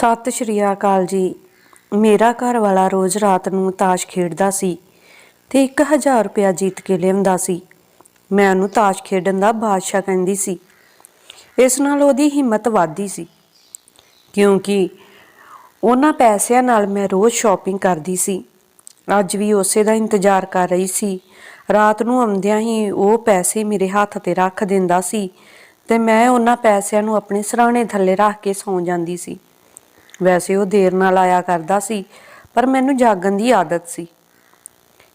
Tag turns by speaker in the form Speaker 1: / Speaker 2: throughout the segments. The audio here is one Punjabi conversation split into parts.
Speaker 1: ਸਤਿ ਸ਼੍ਰੀ ਅਕਾਲ ਜੀ। ਮੇਰਾ ਘਰ ਵਾਲਾ ਰੋਜ਼ ਰਾਤ ਨੂੰ ਤਾਸ਼ ਖੇਡਦਾ ਸੀ ਤੇ 1000 ਰੁਪਇਆ ਜਿੱਤ ਕੇ ਲਿਆਉਂਦਾ ਸੀ। ਮੈਂ ਉਹਨੂੰ ਤਾਸ਼ ਖੇਡਣ ਦਾ ਬਾਦਸ਼ਾਹ ਕਹਿੰਦੀ ਸੀ। ਇਸ ਨਾਲ ਉਹਦੀ ਹਿੰਮਤ ਵੱਧਦੀ ਸੀ। ਕਿਉਂਕਿ ਉਹਨਾਂ ਪੈਸਿਆਂ ਨਾਲ ਮੈਂ ਰੋਜ਼ ਸ਼ਾਪਿੰਗ ਕਰਦੀ ਸੀ। ਅੱਜ ਵੀ ਉਸੇ ਦਾ ਇੰਤਜ਼ਾਰ ਕਰ ਰਹੀ ਸੀ। ਰਾਤ ਨੂੰ ਆਉਂਦਿਆਂ ਹੀ ਉਹ ਪੈਸੇ ਮੇਰੇ ਹੱਥ ਤੇ ਰੱਖ ਦਿੰਦਾ ਸੀ ਤੇ ਮੈਂ ਉਹਨਾਂ ਪੈਸਿਆਂ ਨੂੰ ਆਪਣੇ ਸਿਰਹਾਣੇ ਥੱਲੇ ਰੱਖ ਕੇ ਸੌਂ ਜਾਂਦੀ ਸੀ। ਵੈਸੇ ਉਹ ਦੇਰ ਨਾਲ ਆਇਆ ਕਰਦਾ ਸੀ, ਪਰ ਮੈਨੂੰ ਜਾਗਣ ਦੀ ਆਦਤ ਸੀ।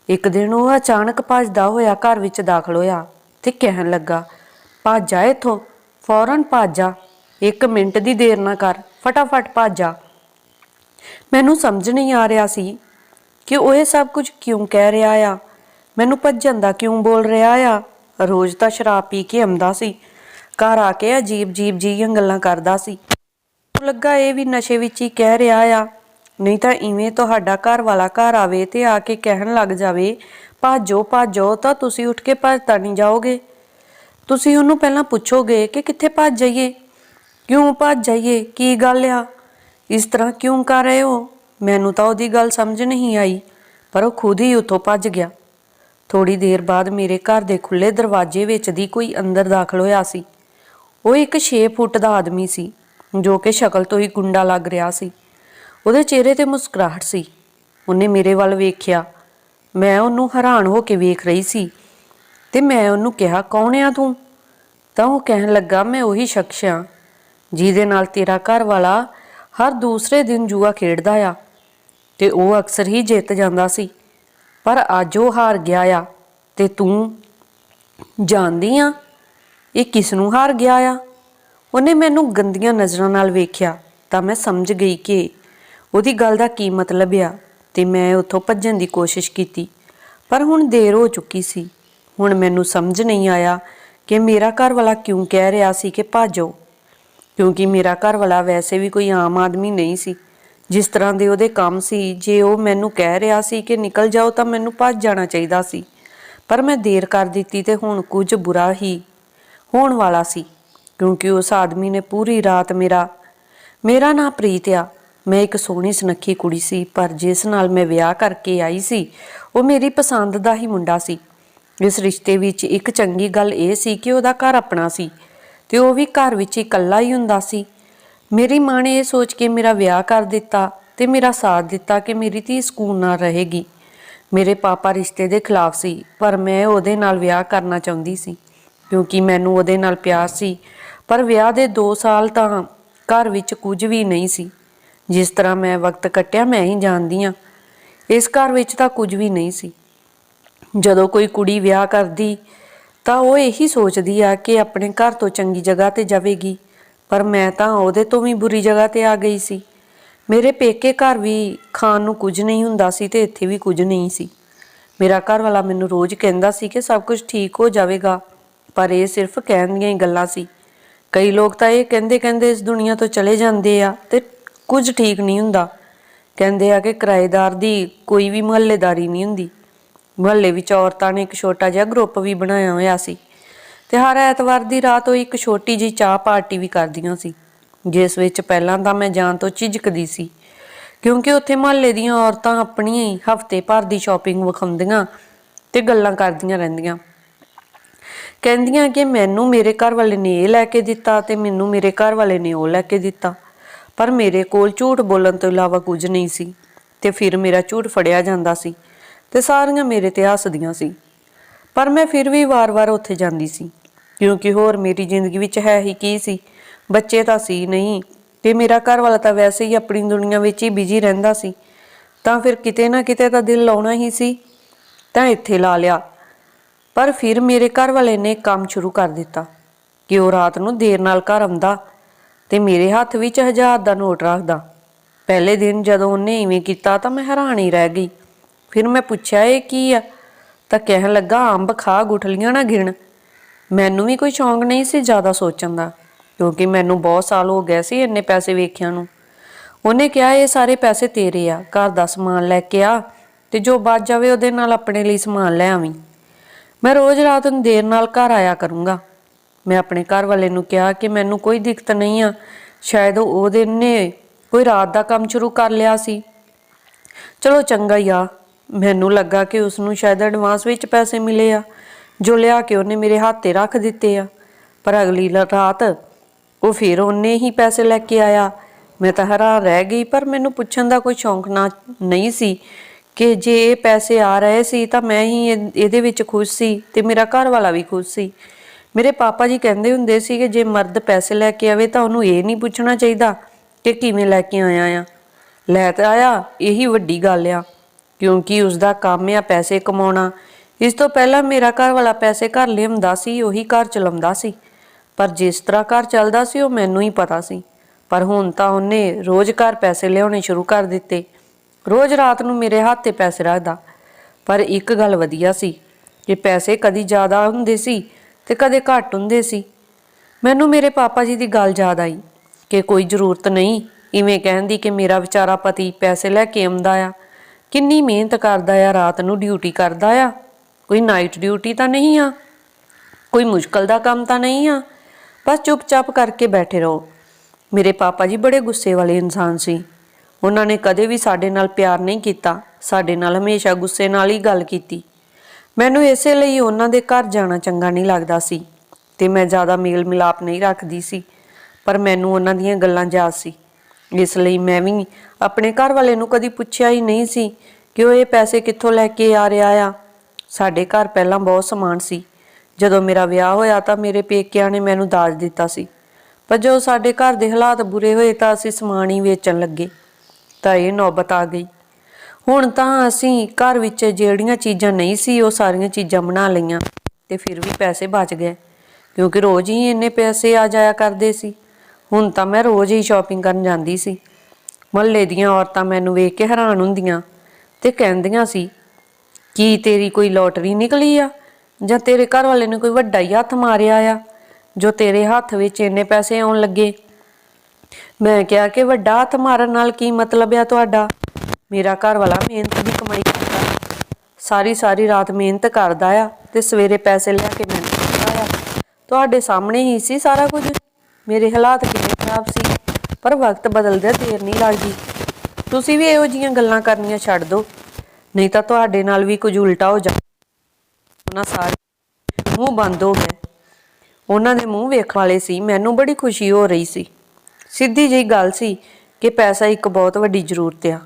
Speaker 1: ਇੱਕ ਦਿਨ ਉਹ ਅਚਾਨਕ ਭੱਜਦਾ ਹੋਇਆ ਘਰ ਵਿੱਚ ਦਾਖਲ ਹੋਇਆ ਤੇ ਕਹਿਣ ਲੱਗਾ, ਭੱਜ ਜਾ ਇੱਥੋਂ, ਫੌਰਨ ਭੱਜ ਜਾ, ਇੱਕ ਮਿੰਟ ਦੀ ਦੇਰ ਨਾ ਕਰ, ਫਟਾਫਟ ਭੱਜ ਜਾ। ਮੈਨੂੰ ਸਮਝ ਨਹੀਂ ਆ ਰਿਹਾ ਸੀ ਕਿ ਉਹ ਇਹ ਸਭ ਕੁਝ ਕਿਉਂ ਕਹਿ ਰਿਹਾ ਆ, ਮੈਨੂੰ ਭੱਜਣ ਦਾ ਕਿਉਂ ਬੋਲ ਰਿਹਾ ਆ। ਰੋਜ਼ ਤਾਂ ਸ਼ਰਾਬ ਪੀ ਕੇ ਆਉਂਦਾ ਸੀ, ਘਰ ਆ ਕੇ ਅਜੀਬ ਜੀਬ ਜੀਆਂ ਗੱਲਾਂ ਕਰਦਾ ਸੀ। ਲੱਗਾ ਇਹ ਵੀ ਨਸ਼ੇ ਵਿੱਚ ਹੀ ਕਹਿ ਰਿਹਾ ਆ। ਨਹੀਂ ਤਾਂ ਇਵੇਂ ਤੁਹਾਡਾ ਘਰ ਵਾਲਾ ਘਰ ਆਵੇ ਤੇ ਆ ਕੇ ਕਹਿਣ ਲੱਗ ਜਾਵੇ, ਭਾਜੋ ਭਾਜੋ, ਤਾਂ ਤੁਸੀਂ ਉੱਠ ਕੇ ਭੱਜ ਤਾਂ ਨਹੀਂ ਜਾਓਗੇ। ਤੁਸੀਂ ਉਹਨੂੰ ਪਹਿਲਾਂ ਪੁੱਛੋਗੇ ਕਿ ਕਿੱਥੇ ਭੱਜ ਜਾਈਏ? ਕਿਉਂ ਭੱਜ ਜਾਈਏ? ਕੀ ਗੱਲ ਆ? ਇਸ ਤਰ੍ਹਾਂ ਕਿਉਂ ਕਰ ਰਹੇ ਹੋ? ਮੈਨੂੰ ਤਾਂ ਉਹਦੀ ਗੱਲ ਸਮਝ ਨਹੀਂ ਆਈ, ਪਰ ਉਹ ਖੁਦ ਹੀ ਉੱਥੋਂ ਭੱਜ ਗਿਆ। ਥੋੜੀ ਦੇਰ ਬਾਅਦ ਮੇਰੇ ਘਰ ਦੇ ਖੁੱਲੇ ਦਰਵਾਜ਼ੇ ਵਿੱਚ ਦੀ ਕੋਈ ਅੰਦਰ ਦਾਖਲ ਹੋਇਆ ਸੀ। ਉਹ ਇੱਕ 6 ਫੁੱਟ ਦਾ ਆਦਮੀ ਸੀ। ਜੋ ਕਿ ਸ਼ਕਲ ਤੋਂ ਹੀ ਗੁੰਡਾ ਲੱਗ ਰਿਹਾ ਸੀ। ਉਹਦੇ ਚਿਹਰੇ ਤੇ ਮੁਸਕਰਾਹਟ ਸੀ। ਉਹਨੇ ਮੇਰੇ ਵੱਲ ਵੇਖਿਆ। ਮੈਂ ਉਹਨੂੰ ਹੈਰਾਨ ਹੋ ਕੇ ਵੇਖ ਰਹੀ ਸੀ ਤੇ ਮੈਂ ਉਹਨੂੰ ਕਿਹਾ, ਕੌਣ ਆ ਤੂੰ? ਤਾਂ ਉਹ ਕਹਿਣ ਲੱਗਾ, ਮੈਂ ਉਹੀ ਸ਼ਖਸ ਆ ਜਿਹਦੇ ਨਾਲ ਤੇਰਾ ਘਰ ਵਾਲਾ ਹਰ ਦੂਸਰੇ ਦਿਨ ਜੂਆ ਖੇਡਦਾ ਆ ਤੇ ਉਹ ਅਕਸਰ ਹੀ ਜਿੱਤ ਜਾਂਦਾ ਸੀ। ਪਰ ਅੱਜ ਉਹ ਹਾਰ ਗਿਆ ਆ ਤੇ ਤੂੰ ਜਾਣਦੀ ਆ ਇਹ ਕਿਸ ਨੂੰ ਹਾਰ ਗਿਆ ਆ? ਉਹਨੇ ਮੈਨੂੰ ਗੰਦੀਆਂ ਨਜ਼ਰਾਂ ਨਾਲ ਵੇਖਿਆ ਤਾਂ ਮੈਂ ਸਮਝ ਗਈ ਕਿ ਉਹਦੀ ਗੱਲ ਦਾ ਕੀ ਮਤਲਬ ਆ ਤੇ ਮੈਂ ਉੱਥੋਂ ਭੱਜਣ ਦੀ ਕੋਸ਼ਿਸ਼ ਕੀਤੀ। ਪਰ ਹੁਣ ਦੇਰ ਹੋ ਚੁੱਕੀ ਸੀ। ਹੁਣ ਮੈਨੂੰ ਸਮਝ ਨਹੀਂ ਆਇਆ ਕਿ ਮੇਰਾ ਘਰ ਵਾਲਾ ਕਿਉਂ ਕਹਿ ਰਿਹਾ ਸੀ ਕਿ ਭਾਜੋ। ਕਿਉਂਕਿ ਮੇਰਾ ਘਰ ਵਾਲਾ ਵੈਸੇ ਵੀ ਕੋਈ ਆਮ ਆਦਮੀ ਨਹੀਂ ਸੀ। ਜਿਸ ਤਰ੍ਹਾਂ ਦੇ ਉਹਦੇ ਕੰਮ ਸੀ, ਜੇ ਉਹ ਮੈਨੂੰ ਕਹਿ ਰਿਹਾ ਸੀ ਕਿ ਨਿਕਲ ਜਾਓ ਤਾਂ ਮੈਨੂੰ ਭੱਜ ਜਾਣਾ ਚਾਹੀਦਾ ਸੀ। ਪਰ ਮੈਂ ਦੇਰ ਕਰ ਦਿੱਤੀ ਤੇ ਹੁਣ ਕੁਝ ਬੁਰਾ ਹੀ ਹੋਣ ਵਾਲਾ ਸੀ। ਕਿਉਂਕਿ ਉਸ ਆਦਮੀ ਨੇ ਪੂਰੀ ਰਾਤ ਮੇਰਾ ਮੇਰਾ ਨਾਂ ਪ੍ਰੀਤ ਆ। ਮੈਂ ਇੱਕ ਸੋਹਣੀ ਸੁਨੱਖੀ ਕੁੜੀ ਸੀ, ਪਰ ਜਿਸ ਨਾਲ ਮੈਂ ਵਿਆਹ ਕਰਕੇ ਆਈ ਸੀ, ਉਹ ਮੇਰੀ ਪਸੰਦ ਦਾ ਹੀ ਮੁੰਡਾ ਸੀ। ਇਸ ਰਿਸ਼ਤੇ ਵਿੱਚ ਇੱਕ ਚੰਗੀ ਗੱਲ ਇਹ ਸੀ ਕਿ ਉਹਦਾ ਘਰ ਆਪਣਾ ਸੀ ਤੇ ਉਹ ਵੀ ਘਰ ਵਿੱਚ ਇਕੱਲਾ ਹੀ ਹੁੰਦਾ ਸੀ। ਮੇਰੀ ਮਾਂ ਨੇ ਇਹ ਸੋਚ ਕੇ ਮੇਰਾ ਵਿਆਹ ਕਰ ਦਿੱਤਾ ਤੇ ਮੇਰਾ ਸਾਥ ਦਿੱਤਾ ਕਿ ਮੇਰੀ ਧੀ ਸਕੂਨ ਨਾਲ ਰਹੇਗੀ। ਮੇਰੇ ਪਾਪਾ ਰਿਸ਼ਤੇ ਦੇ ਖਿਲਾਫ ਸੀ, ਪਰ ਮੈਂ ਉਹਦੇ ਨਾਲ ਵਿਆਹ ਕਰਨਾ ਚਾਹੁੰਦੀ ਸੀ, ਕਿਉਂਕਿ ਮੈਨੂੰ ਉਹਦੇ ਨਾਲ ਪਿਆਰ ਸੀ। ਪਰ ਵਿਆਹ ਦੇ 2 ਸਾਲ ਤਾਂ ਘਰ ਵਿੱਚ ਕੁਝ ਵੀ ਨਹੀਂ ਸੀ। ਜਿਸ ਤਰ੍ਹਾਂ ਮੈਂ ਵਕਤ ਕੱਟਿਆ, ਮੈਂ ਹੀ ਜਾਣਦੀ ਆ ਇਸ ਘਰ ਵਿੱਚ ਤਾਂ ਕੁਝ ਵੀ ਨਹੀਂ ਸੀ। ਜਦੋਂ ਕੋਈ ਕੁੜੀ ਵਿਆਹ ਕਰਦੀ, ਤਾਂ ਉਹ ਇਹੀ ਸੋਚਦੀ ਆ ਕਿ ਆਪਣੇ ਘਰ ਤੋਂ ਚੰਗੀ ਜਗ੍ਹਾ ਤੇ ਜਾਵੇਗੀ। ਪਰ ਮੈਂ ਤਾਂ ਉਹਦੇ ਤੋਂ ਵੀ ਬੁਰੀ ਜਗ੍ਹਾ ਤੇ ਆ ਗਈ ਸੀ। ਮੇਰੇ ਪੇਕੇ ਘਰ ਵੀ ਖਾਣ ਨੂੰ ਕੁਝ ਨਹੀਂ ਹੁੰਦਾ ਸੀ ਤੇ ਇੱਥੇ ਵੀ ਕੁਝ ਨਹੀਂ ਸੀ। ਮੇਰਾ ਘਰ ਵਾਲਾ ਮੈਨੂੰ ਰੋਜ਼ ਕਹਿੰਦਾ ਸੀ ਕਿ ਸਭ ਕੁਝ ਠੀਕ ਹੋ ਜਾਵੇਗਾ, ਪਰ ਇਹ ਸਿਰਫ ਕਹਿਣ ਦੀਆਂ ਹੀ ਗੱਲਾਂ ਸੀ। ਕਈ ਲੋਕ ਤਾਂ ਇਹ ਕਹਿੰਦੇ ਕਹਿੰਦੇ ਇਸ ਦੁਨੀਆ ਤੋਂ ਚਲੇ ਜਾਂਦੇ ਆ ਤੇ ਕੁਝ ਠੀਕ ਨਹੀਂ ਹੁੰਦਾ। ਕਹਿੰਦੇ ਆ ਕਿ ਕਿਰਾਏਦਾਰ ਦੀ ਕੋਈ ਵੀ ਮੁਹੱਲੇਦਾਰੀ ਨਹੀਂ ਹੁੰਦੀ। ਮੁਹੱਲੇ ਵਿੱਚ ਔਰਤਾਂ ਨੇ ਇੱਕ ਛੋਟਾ ਜਿਹਾ ਗਰੁੱਪ ਵੀ ਬਣਾਇਆ ਹੋਇਆ ਸੀ ਤੇ ਹਰ ਐਤਵਾਰ ਦੀ ਰਾਤ ਉਹ ਇੱਕ ਛੋਟੀ ਜਿਹੀ ਚਾਹ ਪਾਰਟੀ ਵੀ ਕਰਦੀਆਂ ਸੀ। ਜਿਸ ਵਿੱਚ ਪਹਿਲਾਂ ਤਾਂ ਮੈਂ ਜਾਣ ਤੋਂ ਝਿਜਕਦੀ ਸੀ, ਕਿਉਂਕਿ ਉੱਥੇ ਮੁਹੱਲੇ ਦੀਆਂ ਔਰਤਾਂ ਆਪਣੀਆਂ ਹੀ ਹਫ਼ਤੇ ਭਰ ਦੀ ਸ਼ਾਪਿੰਗ ਵਿਖਾਉਂਦੀਆਂ ਤੇ ਗੱਲਾਂ ਕਰਦੀਆਂ ਰਹਿੰਦੀਆਂ। ਕਹਿੰਦੀਆਂ ਕਿ ਮੈਨੂੰ ਮੇਰੇ ਘਰ ਵਾਲੇ ਨੇ ਇਹ ਲੈ ਕੇ ਦਿੱਤਾ ਤੇ ਮੈਨੂੰ ਮੇਰੇ ਘਰ ਵਾਲੇ ਨੇ ਉਹ ਲੈ ਕੇ ਦਿੱਤਾ। ਪਰ ਮੇਰੇ ਕੋਲ ਝੂਠ ਬੋਲਣ ਤੋਂ ਇਲਾਵਾ ਕੁਝ ਨਹੀਂ ਸੀ ਤੇ ਫਿਰ ਮੇਰਾ ਝੂਠ ਫੜਿਆ ਜਾਂਦਾ ਸੀ ਤੇ ਸਾਰੀਆਂ ਮੇਰੇ ਤੇ ਹੱਸਦੀਆਂ ਸੀ। ਪਰ ਮੈਂ ਫਿਰ ਵੀ ਵਾਰ-ਵਾਰ ਉੱਥੇ ਜਾਂਦੀ ਸੀ, ਕਿਉਂਕਿ ਹੋਰ ਮੇਰੀ ਜ਼ਿੰਦਗੀ ਵਿੱਚ ਹੈ ਹੀ ਕੀ ਸੀ? ਬੱਚੇ ਤਾਂ ਸੀ ਨਹੀਂ ਤੇ ਮੇਰਾ ਘਰ ਵਾਲਾ ਤਾਂ ਵੈਸੇ ਹੀ ਆਪਣੀ ਦੁਨੀਆ ਵਿੱਚ ਹੀ ਬਿਜ਼ੀ ਰਹਿੰਦਾ ਸੀ। ਤਾਂ ਫਿਰ ਕਿਤੇ ਨਾ ਕਿਤੇ ਤਾਂ ਦਿਲ ਲਾਉਣਾ ਹੀ ਸੀ। ਤਾਂ ਇੱਥੇ ਲਾ ਲਿਆ। ਪਰ ਫਿਰ ਮੇਰੇ ਘਰ ਵਾਲੇ ਨੇ ਕੰਮ ਸ਼ੁਰੂ ਕਰ ਦਿੱਤਾ ਕਿ ਉਹ ਰਾਤ ਨੂੰ ਦੇਰ ਨਾਲ ਘਰ ਆਉਂਦਾ ਤੇ ਮੇਰੇ ਹੱਥ ਵਿੱਚ ਹਜ਼ਾਰ ਦਾ ਨੋਟ ਰੱਖਦਾ। ਪਹਿਲੇ ਦਿਨ ਜਦੋਂ ਉਹਨੇ ਇਵੇਂ ਕੀਤਾ ਤਾਂ ਮੈਂ ਹੈਰਾਨ ਹੀ ਰਹਿ ਗਈ। ਫਿਰ ਮੈਂ ਪੁੱਛਿਆ, ਇਹ ਕੀ ਆ? ਤਾਂ ਕਹਿਣ ਲੱਗਾ, ਅੰਬ ਖਾ, ਗੁਠਲੀਆਂ ਨਾ ਗਿਣ। ਮੈਨੂੰ ਵੀ ਕੋਈ ਸ਼ੌਂਕ ਨਹੀਂ ਸੀ ਜ਼ਿਆਦਾ ਸੋਚਣ ਦਾ, ਕਿਉਂਕਿ ਮੈਨੂੰ ਬਹੁਤ ਸਾਲ ਹੋ ਗਏ ਸੀ ਇੰਨੇ ਪੈਸੇ ਵੇਖਿਆਂ ਨੂੰ। ਉਹਨੇ ਕਿਹਾ, ਇਹ ਸਾਰੇ ਪੈਸੇ ਤੇਰੇ ਆ, ਘਰ ਦਾ ਸਮਾਨ ਲੈ ਕੇ ਆ ਤੇ ਜੋ ਬਚ ਜਾਵੇ ਉਹਦੇ ਨਾਲ ਆਪਣੇ ਲਈ ਸਮਾਨ ਲੈ ਆਵੀਂ। ਮੈਂ ਰੋਜ਼ ਰਾਤ ਨੂੰ ਦੇਰ ਨਾਲ ਘਰ ਆਇਆ ਕਰੂੰਗਾ। ਮੈਂ ਆਪਣੇ ਘਰ ਵਾਲੇ ਨੂੰ ਕਿਹਾ ਕਿ ਮੈਨੂੰ ਕੋਈ ਦਿੱਕਤ ਨਹੀਂ ਆ। ਸ਼ਾਇਦ ਉਹਦੇ ਨੇ ਕੋਈ ਰਾਤ ਦਾ ਕੰਮ ਸ਼ੁਰੂ ਕਰ ਲਿਆ ਸੀ। ਚਲੋ ਚੰਗਾ ਹੀ ਆ। ਮੈਨੂੰ ਲੱਗਾ ਕਿ ਉਸ ਨੂੰ ਸ਼ਾਇਦ ਐਡਵਾਂਸ ਵਿੱਚ ਪੈਸੇ ਮਿਲੇ ਆ, ਜੋ ਲਿਆ ਕੇ ਉਹਨੇ ਮੇਰੇ ਹੱਥ ਤੇ ਰੱਖ ਦਿੱਤੇ ਆ। ਪਰ ਅਗਲੀ ਰਾਤ ਉਹ ਫਿਰ ਉਹਨੇ ਹੀ ਪੈਸੇ ਲੈ ਕੇ ਆਇਆ। ਮੈਂ ਤਾਂ ਹੈਰਾਨ ਰਹਿ ਗਈ, ਪਰ ਮੈਨੂੰ ਪੁੱਛਣ ਦਾ ਕੋਈ ਸ਼ੌਂਕ ਨਾ, ਨਹੀਂ ਸੀ। ਕਿ ਜੇ ਇਹ ਪੈਸੇ ਆ ਰਹੇ ਸੀ ਤਾਂ ਮੈਂ ਹੀ ਇਹਦੇ ਵਿੱਚ ਖੁਸ਼ ਸੀ ਤੇ ਮੇਰਾ ਘਰ ਵਾਲਾ ਵੀ ਖੁਸ਼ ਸੀ। ਮੇਰੇ ਪਾਪਾ ਜੀ ਕਹਿੰਦੇ ਹੁੰਦੇ ਸੀ ਕਿ ਜੇ ਮਰਦ ਪੈਸੇ ਲੈ ਕੇ ਆਵੇ ਤਾਂ ਉਹਨੂੰ ਇਹ ਨਹੀਂ ਪੁੱਛਣਾ ਚਾਹੀਦਾ ਕਿ ਕਿਵੇਂ ਲੈ ਕੇ ਆਇਆ ਆ। ਲੈ ਤਾਂ ਆਇਆ, ਇਹੀ ਵੱਡੀ ਗੱਲ ਆ, ਕਿਉਂਕਿ ਉਸ ਦਾ ਕੰਮ ਆ ਪੈਸੇ ਕਮਾਉਣਾ। ਇਸ ਤੋਂ ਪਹਿਲਾਂ ਮੇਰਾ ਘਰ ਵਾਲਾ ਪੈਸੇ ਘਰ ਲਿਆਉਂਦਾ ਸੀ, ਉਹੀ ਘਰ ਚਲਾਉਂਦਾ ਸੀ। ਪਰ ਜਿਸ ਤਰ੍ਹਾਂ ਘਰ ਚੱਲਦਾ ਸੀ, ਉਹ ਮੈਨੂੰ ਹੀ ਪਤਾ ਸੀ। ਪਰ ਹੁਣ ਤਾਂ ਉਹਨੇ ਰੋਜ਼ ਘਰ ਪੈਸੇ ਲਿਆਉਣੇ ਸ਼ੁਰੂ ਕਰ ਦਿੱਤੇ। ਰੋਜ਼ ਰਾਤ ਨੂੰ ਮੇਰੇ ਹੱਥ ਤੇ ਪੈਸੇ ਰੱਖਦਾ। ਪਰ ਇੱਕ ਗੱਲ ਵਧੀਆ ਸੀ, ਕਿ ਪੈਸੇ ਕਦੀ ਜ਼ਿਆਦਾ ਹੁੰਦੇ ਸੀ ਤੇ ਕਦੇ ਘੱਟ ਹੁੰਦੇ ਸੀ। ਮੈਨੂੰ ਮੇਰੇ ਪਾਪਾ ਜੀ ਦੀ ਗੱਲ ਯਾਦ ਆਈ, ਕਿ ਕੋਈ ਜ਼ਰੂਰਤ ਨਹੀਂ, ਇਵੇਂ ਕਹਿੰਦੀ ਕਿ ਮੇਰਾ ਵਿਚਾਰਾ ਪਤੀ ਪੈਸੇ ਲੈ ਕੇ ਆਉਂਦਾ ਆ। ਕਿੰਨੀ ਮਿਹਨਤ ਕਰਦਾ ਆ, ਰਾਤ ਨੂੰ ਡਿਊਟੀ ਕਰਦਾ ਆ। ਕੋਈ ਨਾਈਟ ਡਿਊਟੀ ਤਾਂ ਨਹੀਂ ਆ, ਕੋਈ ਮੁਸ਼ਕਲ ਦਾ ਕੰਮ ਤਾਂ ਨਹੀਂ ਆ। ਬਸ ਚੁੱਪਚਾਪ ਕਰਕੇ ਬੈਠੇ ਰਹੋ। ਮੇਰੇ ਪਾਪਾ ਜੀ ਬੜੇ ਗੁੱਸੇ ਵਾਲੇ ਇਨਸਾਨ ਸੀ। ਉਹਨਾਂ ਨੇ ਕਦੇ ਵੀ ਸਾਡੇ ਨਾਲ ਪਿਆਰ ਨਹੀਂ ਕੀਤਾ, ਸਾਡੇ ਨਾਲ ਹਮੇਸ਼ਾ ਗੁੱਸੇ ਨਾਲ ਹੀ ਗੱਲ ਕੀਤੀ। ਮੈਨੂੰ ਇਸੇ ਲਈ ਉਹਨਾਂ ਦੇ ਘਰ ਜਾਣਾ ਚੰਗਾ ਨਹੀਂ ਲੱਗਦਾ ਸੀ ਤੇ ਮੈਂ ਜ਼ਿਆਦਾ ਮੇਲ ਮਿਲਾਪ ਨਹੀਂ ਰੱਖਦੀ ਸੀ, ਪਰ ਮੈਨੂੰ ਉਹਨਾਂ ਦੀਆਂ ਗੱਲਾਂ ਯਾਦ ਸੀ। ਇਸ ਲਈ ਮੈਂ ਵੀ ਆਪਣੇ ਘਰ ਵਾਲੇ ਨੂੰ ਕਦੀ ਪੁੱਛਿਆ ਹੀ ਨਹੀਂ ਸੀ ਕਿ ਉਹ ਇਹ ਪੈਸੇ ਕਿੱਥੋਂ ਲੈ ਕੇ ਆ ਰਿਹਾ ਆ। ਸਾਡੇ ਘਰ ਪਹਿਲਾਂ ਬਹੁਤ ਸਮਾਨ ਸੀ। ਜਦੋਂ ਮੇਰਾ ਵਿਆਹ ਹੋਇਆ ਤਾਂ ਮੇਰੇ ਪੇਕਿਆਂ ਨੇ ਮੈਨੂੰ ਦਾਜ ਦਿੱਤਾ ਸੀ। ਪਰ ਜਦੋਂ ਸਾਡੇ ਘਰ ਦੇ ਹਾਲਾਤ ਬੁਰੇ ਹੋਏ ਤਾਂ ਅਸੀਂ ਸਮਾਨ ਹੀ ਵੇਚਣ ਲੱਗੇ। ਤਾਂ ਇਹ ਨੌਬਤ ਆ ਗਈ। ਹੁਣ ਤਾਂ ਅਸੀਂ ਘਰ ਵਿੱਚ ਜਿਹੜੀਆਂ ਚੀਜ਼ਾਂ ਨਹੀਂ ਸੀ, ਉਹ ਸਾਰੀਆਂ ਚੀਜ਼ਾਂ ਬਣਾ ਲਈਆਂ ਤੇ ਫਿਰ ਵੀ ਪੈਸੇ ਬਚ ਗਏ। ਕਿਉਂਕਿ ਰੋਜ਼ ਹੀ ਇੰਨੇ ਪੈਸੇ ਆ ਜਾਇਆ ਕਰਦੇ ਸੀ। ਹੁਣ ਤਾਂ ਮੈਂ ਰੋਜ਼ ਹੀ ਸ਼ਾਪਿੰਗ ਕਰਨ ਜਾਂਦੀ ਸੀ। ਮਹੱਲੇ ਦੀਆਂ ਔਰਤਾਂ ਮੈਨੂੰ ਵੇਖ ਕੇ ਹੈਰਾਨ ਹੁੰਦੀਆਂ ਤੇ ਕਹਿੰਦੀਆਂ ਸੀ, ਕੀ ਤੇਰੀ ਕੋਈ ਲੋਟਰੀ ਨਿਕਲੀ ਆ? ਜਾਂ ਤੇਰੇ ਘਰ ਵਾਲੇ ਨੇ ਕੋਈ ਵੱਡਾ ਹੀ ਹੱਥ ਮਾਰਿਆ ਆ, ਜੋ ਤੇਰੇ ਹੱਥ ਵਿੱਚ ਇੰਨੇ ਪੈਸੇ ਆਉਣ ਲੱਗੇ? ਮੈਂ ਕਿਹਾ ਕਿ ਵੱਡਾ ਹੱਥ ਮਾਰਨ ਨਾਲ ਕੀ ਮਤਲਬ ਆ ਤੁਹਾਡਾ? ਮੇਰਾ ਘਰ ਵਾਲਾ ਮਿਹਨਤ ਦੀ ਕਮਾਈ ਕਰਦਾ। ਸਾਰੀ ਸਾਰੀ ਰਾਤ ਮਿਹਨਤ ਕਰਦਾ ਆ ਤੇ ਸਵੇਰੇ ਪੈਸੇ ਲੈ ਕੇ ਮੈਨੂੰ ਕਰਦਾ ਆ। ਤੁਹਾਡੇ ਸਾਹਮਣੇ ਹੀ ਸੀ ਸਾਰਾ ਕੁਝ। ਮੇਰੇ ਹਾਲਾਤ ਕਿੰਨੇ ਖਰਾਬ ਸੀ, ਪਰ ਵਕਤ ਬਦਲਦਿਆਂ ਦੇਰ ਨਹੀਂ ਲੱਗਦੀ। ਤੁਸੀਂ ਵੀ ਇਹੋ ਜੀਆਂ ਗੱਲਾਂ ਕਰਨੀਆਂ ਛੱਡ ਦਿਓ ਨਹੀਂ ਤਾਂ ਤੁਹਾਡੇ ਨਾਲ ਵੀ ਕੁਝ ਉਲਟਾ ਹੋ ਜਾ ਉਹਨਾਂ ਸਾਰੇ ਮੂੰਹ ਬੰਦ ਹੋ ਗਏ। ਉਹਨਾਂ ਦੇ ਮੂੰਹ ਵੇਖਣ ਵਾਲੇ ਸੀ, ਮੈਨੂੰ ਬੜੀ ਖੁਸ਼ੀ ਹੋ ਰਹੀ ਸੀ। ਸਿੱਧੀ ਜਿਹੀ ਗੱਲ ਸੀ ਕਿ ਪੈਸਾ ਇੱਕ ਬਹੁਤ ਵੱਡੀ ਜ਼ਰੂਰਤ ਆ।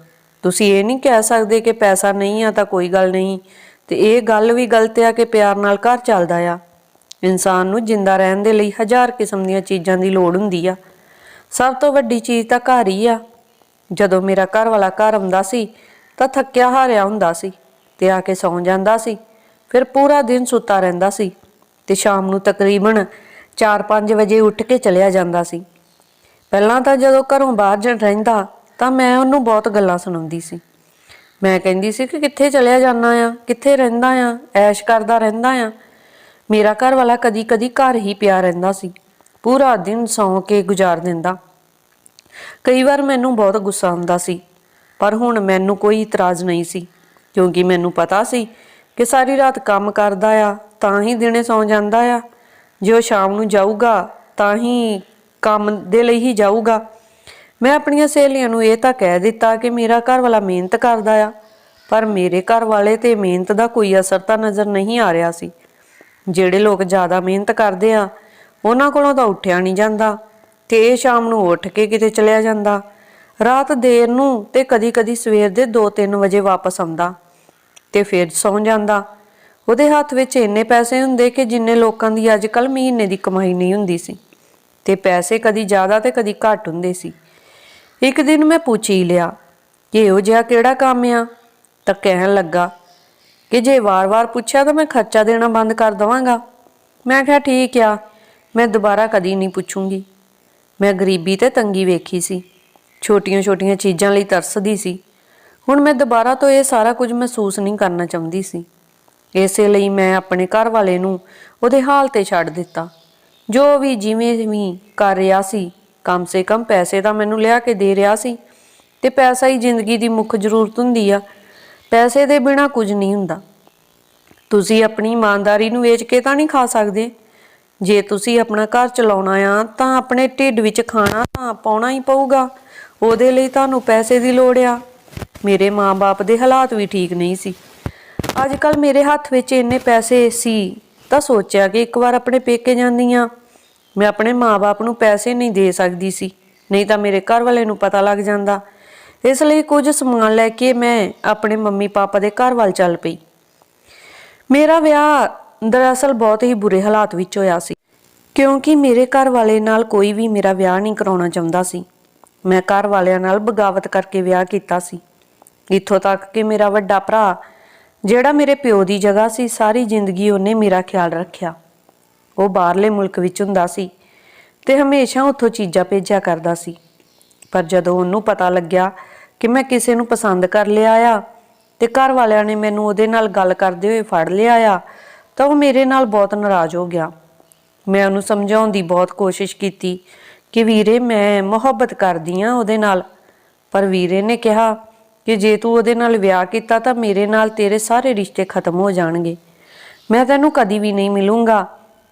Speaker 1: ਤੁਸੀਂ ਇਹ ਨਹੀਂ ਕਹਿ ਸਕਦੇ ਕਿ ਪੈਸਾ ਨਹੀਂ ਆ ਤਾਂ ਕੋਈ ਗੱਲ ਨਹੀਂ। ਤੇ ਇਹ ਗੱਲ ਵੀ ਗਲਤ ਆ ਕਿ ਪਿਆਰ ਨਾਲ ਘਰ ਚੱਲਦਾ ਆ। ਇਨਸਾਨ ਨੂੰ ਜਿੰਦਾ ਰਹਿਣ ਦੇ ਲਈ ਹਜ਼ਾਰ ਕਿਸਮ ਦੀਆਂ ਚੀਜ਼ਾਂ ਦੀ ਲੋੜ ਹੁੰਦੀ ਆ। ਸਭ ਤੋਂ ਵੱਡੀ ਚੀਜ਼ ਤਾਂ ਘਰ ਹੀ ਆ। ਜਦੋਂ ਮੇਰਾ ਘਰ ਵਾਲਾ ਘਰ ਆਉਂਦਾ ਸੀ ਤਾਂ ਥੱਕਿਆ ਹਾਰਿਆ ਹੁੰਦਾ ਸੀ ਤੇ ਆ ਕੇ ਸੌਂ ਜਾਂਦਾ ਸੀ। ਫਿਰ ਪੂਰਾ ਦਿਨ ਸੁੱਤਾ ਰਹਿੰਦਾ ਸੀ ਤੇ ਸ਼ਾਮ ਨੂੰ ਤਕਰੀਬਨ 4-5 ਵਜੇ ਉੱਠ ਕੇ ਚਲਿਆ ਜਾਂਦਾ ਸੀ। ਪਹਿਲਾਂ ਤਾਂ ਜਦੋਂ ਘਰੋਂ ਬਾਹਰ ਜਾ ਰਹਿੰਦਾ, ਤਾਂ ਮੈਂ ਉਹਨੂੰ ਬਹੁਤ ਗੱਲਾਂ ਸੁਣਾਉਂਦੀ ਸੀ। ਮੈਂ ਕਹਿੰਦੀ ਸੀ ਕਿ ਕਿੱਥੇ ਚਲਿਆ ਜਾਂਦਾ ਆ, ਕਿੱਥੇ ਰਹਿੰਦਾ ਆ, ਐਸ਼ ਕਰਦਾ ਰਹਿੰਦਾ ਆ। ਮੇਰਾ ਘਰ ਵਾਲਾ ਕਦੀ-ਕਦੀ ਘਰ ਹੀ ਪਿਆ ਰਹਿੰਦਾ ਸੀ। ਪੂਰਾ ਦਿਨ ਸੌਂ ਕੇ ਗੁਜ਼ਾਰ ਦਿੰਦਾ। ਕਈ ਵਾਰ ਮੈਨੂੰ ਬਹੁਤ ਗੁੱਸਾ ਆਉਂਦਾ ਸੀ, ਪਰ ਹੁਣ ਮੈਨੂੰ ਕੋਈ ਇਤਰਾਜ਼ ਨਹੀਂ ਸੀ, ਕਿਉਂਕਿ ਮੈਨੂੰ ਪਤਾ ਸੀ ਕਿ ਸਾਰੀ ਰਾਤ ਕੰਮ ਕਰਦਾ ਆ, ਤਾਂ ਹੀ ਦਿਨੇ ਸੌਂ ਜਾਂਦਾ ਆ। ਜੇ ਉਹ ਸ਼ਾਮ ਨੂੰ ਜਾਊਗਾ, ਤਾਂ ਹੀ ਕੰਮ ਦੇ ਲਈ ਹੀ ਜਾਊਗਾ। ਮੈਂ ਆਪਣੀਆਂ ਸਹੇਲੀਆਂ ਨੂੰ ਇਹ ਤਾਂ ਕਹਿ ਦਿੱਤਾ ਕਿ ਮੇਰਾ ਘਰ ਵਾਲਾ ਮਿਹਨਤ ਕਰਦਾ ਆ, ਪਰ ਮੇਰੇ ਘਰ ਵਾਲੇ ਤੇ ਮਿਹਨਤ ਦਾ ਕੋਈ ਅਸਰ ਤਾਂ ਨਜ਼ਰ ਨਹੀਂ ਆ ਰਿਹਾ ਸੀ। ਜਿਹੜੇ ਲੋਕ ਜ਼ਿਆਦਾ ਮਿਹਨਤ ਕਰਦੇ ਆ, ਉਹਨਾਂ ਕੋਲੋਂ ਤਾਂ ਉੱਠਿਆ ਨਹੀਂ ਜਾਂਦਾ ਤੇ ਇਹ ਸ਼ਾਮ ਨੂੰ ਉੱਠ ਕੇ ਕਿਤੇ ਚਲਿਆ ਜਾਂਦਾ। ਰਾਤ ਦੇਰ ਨੂੰ ਤੇ ਕਦੀ-ਕਦੀ ਸਵੇਰ ਦੇ 2-3 ਵਜੇ ਵਾਪਸ ਆਉਂਦਾ ਤੇ ਫਿਰ ਸੌਂ ਜਾਂਦਾ। ਉਹਦੇ ਹੱਥ ਵਿੱਚ ਇੰਨੇ ਪੈਸੇ ਹੁੰਦੇ ਕਿ ਜਿੰਨੇ ਲੋਕਾਂ ਦੀ ਅੱਜਕੱਲ ਮਹੀਨੇ ਦੀ ਕਮਾਈ ਨਹੀਂ ਹੁੰਦੀ ਸੀ। ਤੇ ਪੈਸੇ ਕਦੀ ਜ਼ਿਆਦਾ ਤੇ ਕਦੀ ਘੱਟ ਹੁੰਦੇ ਸੀ। ਇੱਕ ਦਿਨ ਮੈਂ ਪੁੱਛ ਹੀ ਲਿਆ ਕਿ ਇਹੋ ਜਿਹਾ ਕਿਹੜਾ ਕੰਮ ਆ? ਤਾਂ ਕਹਿਣ ਲੱਗਾ ਕਿ ਜੇ ਵਾਰ-ਵਾਰ ਪੁੱਛਿਆ ਤਾਂ ਮੈਂ ਖਰਚਾ ਦੇਣਾ ਬੰਦ ਕਰ ਦਵਾਂਗਾ। ਮੈਂ ਕਿਹਾ, ਠੀਕ ਆ, ਮੈਂ ਦੁਬਾਰਾ ਕਦੀ ਨਹੀਂ ਪੁੱਛੂੰਗੀ। ਮੈਂ ਗਰੀਬੀ ਤੇ ਤੰਗੀ ਵੇਖੀ ਸੀ। ਛੋਟੀਆਂ-ਛੋਟੀਆਂ ਚੀਜ਼ਾਂ ਲਈ ਤਰਸਦੀ ਸੀ। ਹੁਣ ਮੈਂ ਦੁਬਾਰਾ ਤੋਂ ਇਹ ਸਾਰਾ ਕੁਝ ਮਹਿਸੂਸ ਨਹੀਂ ਕਰਨਾ ਚਾਹੁੰਦੀ ਸੀ। ਇਸੇ ਲਈ ਮੈਂ ਆਪਣੇ ਘਰ ਵਾਲੇ ਨੂੰ ਉਹਦੇ ਹਾਲ ਤੇ ਛੱਡ ਦਿੱਤਾ। ਜੋ ਵੀ ਜਿਵੇਂ ਵੀ ਕਰ ਰਿਹਾ ਸੀ, ਕਮ ਸੇ ਕਮ ਪੈਸੇ ਤਾਂ ਮੈਨੂੰ ਲਿਆ ਕੇ ਦੇ ਰਿਹਾ ਸੀ। ਤੇ ਪੈਸਾ ਹੀ ਜ਼ਿੰਦਗੀ ਦੀ ਮੁੱਖ ਜ਼ਰੂਰਤ ਹੁੰਦੀ ਆ। ਪੈਸੇ ਦੇ ਬਿਨਾ ਕੁਝ ਨਹੀਂ ਹੁੰਦਾ। ਤੁਸੀਂ ਆਪਣੀ ਇਮਾਨਦਾਰੀ ਨੂੰ ਵੇਚ ਕੇ ਤਾਂ ਨਹੀਂ ਖਾ ਸਕਦੇ। ਜੇ ਤੁਸੀਂ ਆਪਣਾ ਘਰ ਚਲਾਉਣਾ ਆ, ਤਾਂ ਆਪਣੇ ਢਿੱਡ ਵਿੱਚ ਖਾਣਾ ਤਾਂ ਪਾਉਣਾ ਹੀ ਪਊਗਾ। ਉਹਦੇ ਲਈ ਤੁਹਾਨੂੰ ਪੈਸੇ ਦੀ ਲੋੜ ਆ। ਮੇਰੇ ਮਾਂ-ਬਾਪ ਦੇ ਹਾਲਾਤ ਵੀ ਠੀਕ ਨਹੀਂ ਸੀ। ਅੱਜ ਕੱਲ ਮੇਰੇ ਹੱਥ ਵਿੱਚ ਇੰਨੇ ਪੈਸੇ ਸੀ, ਤਾਂ ਸੋਚਿਆ ਕਿ ਇੱਕ ਵਾਰ ਆਪਣੇ ਪੇਕੇ ਜਾਂਦੀਆਂ ਮੈਂ ਆਪਣੇ ਮਾਂ-ਬਾਪ ਨੂੰ ਪੈਸੇ ਨਹੀਂ ਦੇ ਸਕਦੀ ਸੀ, ਨਹੀਂ ਤਾਂ ਮੇਰੇ ਘਰ ਵਾਲੇ ਨੂੰ ਪਤਾ ਲੱਗ ਜਾਂਦਾ। ਇਸ ਲਈ ਕੁਝ ਸਮਾਨ ਲੈ ਕੇ ਮੈਂ ਆਪਣੇ ਮੰਮੀ ਪਾਪਾ ਦੇ ਘਰ ਵੱਲ ਚੱਲ ਪਈ। ਮੇਰਾ ਵਿਆਹ ਦਰਅਸਲ ਬਹੁਤ ਹੀ ਬੁਰੇ ਹਾਲਾਤ ਵਿੱਚ ਹੋਇਆ ਸੀ, ਕਿਉਂਕਿ ਮੇਰੇ ਘਰ ਵਾਲੇ ਨਾਲ ਕੋਈ ਵੀ ਮੇਰਾ ਵਿਆਹ ਨਹੀਂ ਕਰਾਉਣਾ ਚਾਹੁੰਦਾ ਸੀ। ਮੈਂ ਘਰ ਵਾਲਿਆਂ ਨਾਲ ਬਗਾਵਤ ਕਰਕੇ ਵਿਆਹ ਕੀਤਾ ਸੀ। ਇੱਥੋਂ ਤੱਕ ਕਿ ਮੇਰਾ ਵੱਡਾ ਭਰਾ, ਜਿਹੜਾ ਮੇਰੇ ਪਿਓ ਦੀ ਜਗ੍ਹਾ ਸੀ, ਸਾਰੀ ਜ਼ਿੰਦਗੀ ਉਹਨੇ ਮੇਰਾ ਖਿਆਲ ਰੱਖਿਆ। ਉਹ ਬਾਹਰਲੇ ਮੁਲਕ ਵਿੱਚ ਹੁੰਦਾ ਸੀ ਤੇ ਹਮੇਸ਼ਾ ਉੱਥੋਂ ਚੀਜ਼ਾਂ ਭੇਜਿਆ ਕਰਦਾ ਸੀ। ਪਰ ਜਦੋਂ ਉਹਨੂੰ ਪਤਾ ਲੱਗਿਆ ਕਿ ਮੈਂ ਕਿਸੇ ਨੂੰ ਪਸੰਦ ਕਰ ਲਿਆ ਆ ਤੇ ਘਰ ਵਾਲਿਆਂ ਨੇ ਮੈਨੂੰ ਉਹਦੇ ਨਾਲ ਗੱਲ ਕਰਦੇ ਹੋਏ ਫੜ ਲਿਆ ਆ, ਤਾਂ ਉਹ ਮੇਰੇ ਨਾਲ ਬਹੁਤ ਨਾਰਾਜ਼ ਹੋ ਗਿਆ। ਮੈਂ ਉਹਨੂੰ ਸਮਝਾਉਣ ਦੀ ਬਹੁਤ ਕੋਸ਼ਿਸ਼ ਕੀਤੀ ਕਿ ਵੀਰੇ ਮੈਂ ਮੁਹੱਬਤ ਕਰਦੀ ਆ ਉਹਦੇ ਨਾਲ, ਪਰ ਵੀਰੇ ਨੇ ਕਿਹਾ ਕਿ ਜੇ ਤੂੰ ਉਹਦੇ ਨਾਲ ਵਿਆਹ ਕੀਤਾ ਤਾਂ ਮੇਰੇ ਨਾਲ ਤੇਰੇ ਸਾਰੇ ਰਿਸ਼ਤੇ ਖਤਮ ਹੋ ਜਾਣਗੇ। ਮੈਂ ਤੈਨੂੰ ਕਦੀ ਵੀ ਨਹੀਂ ਮਿਲੂੰਗਾ।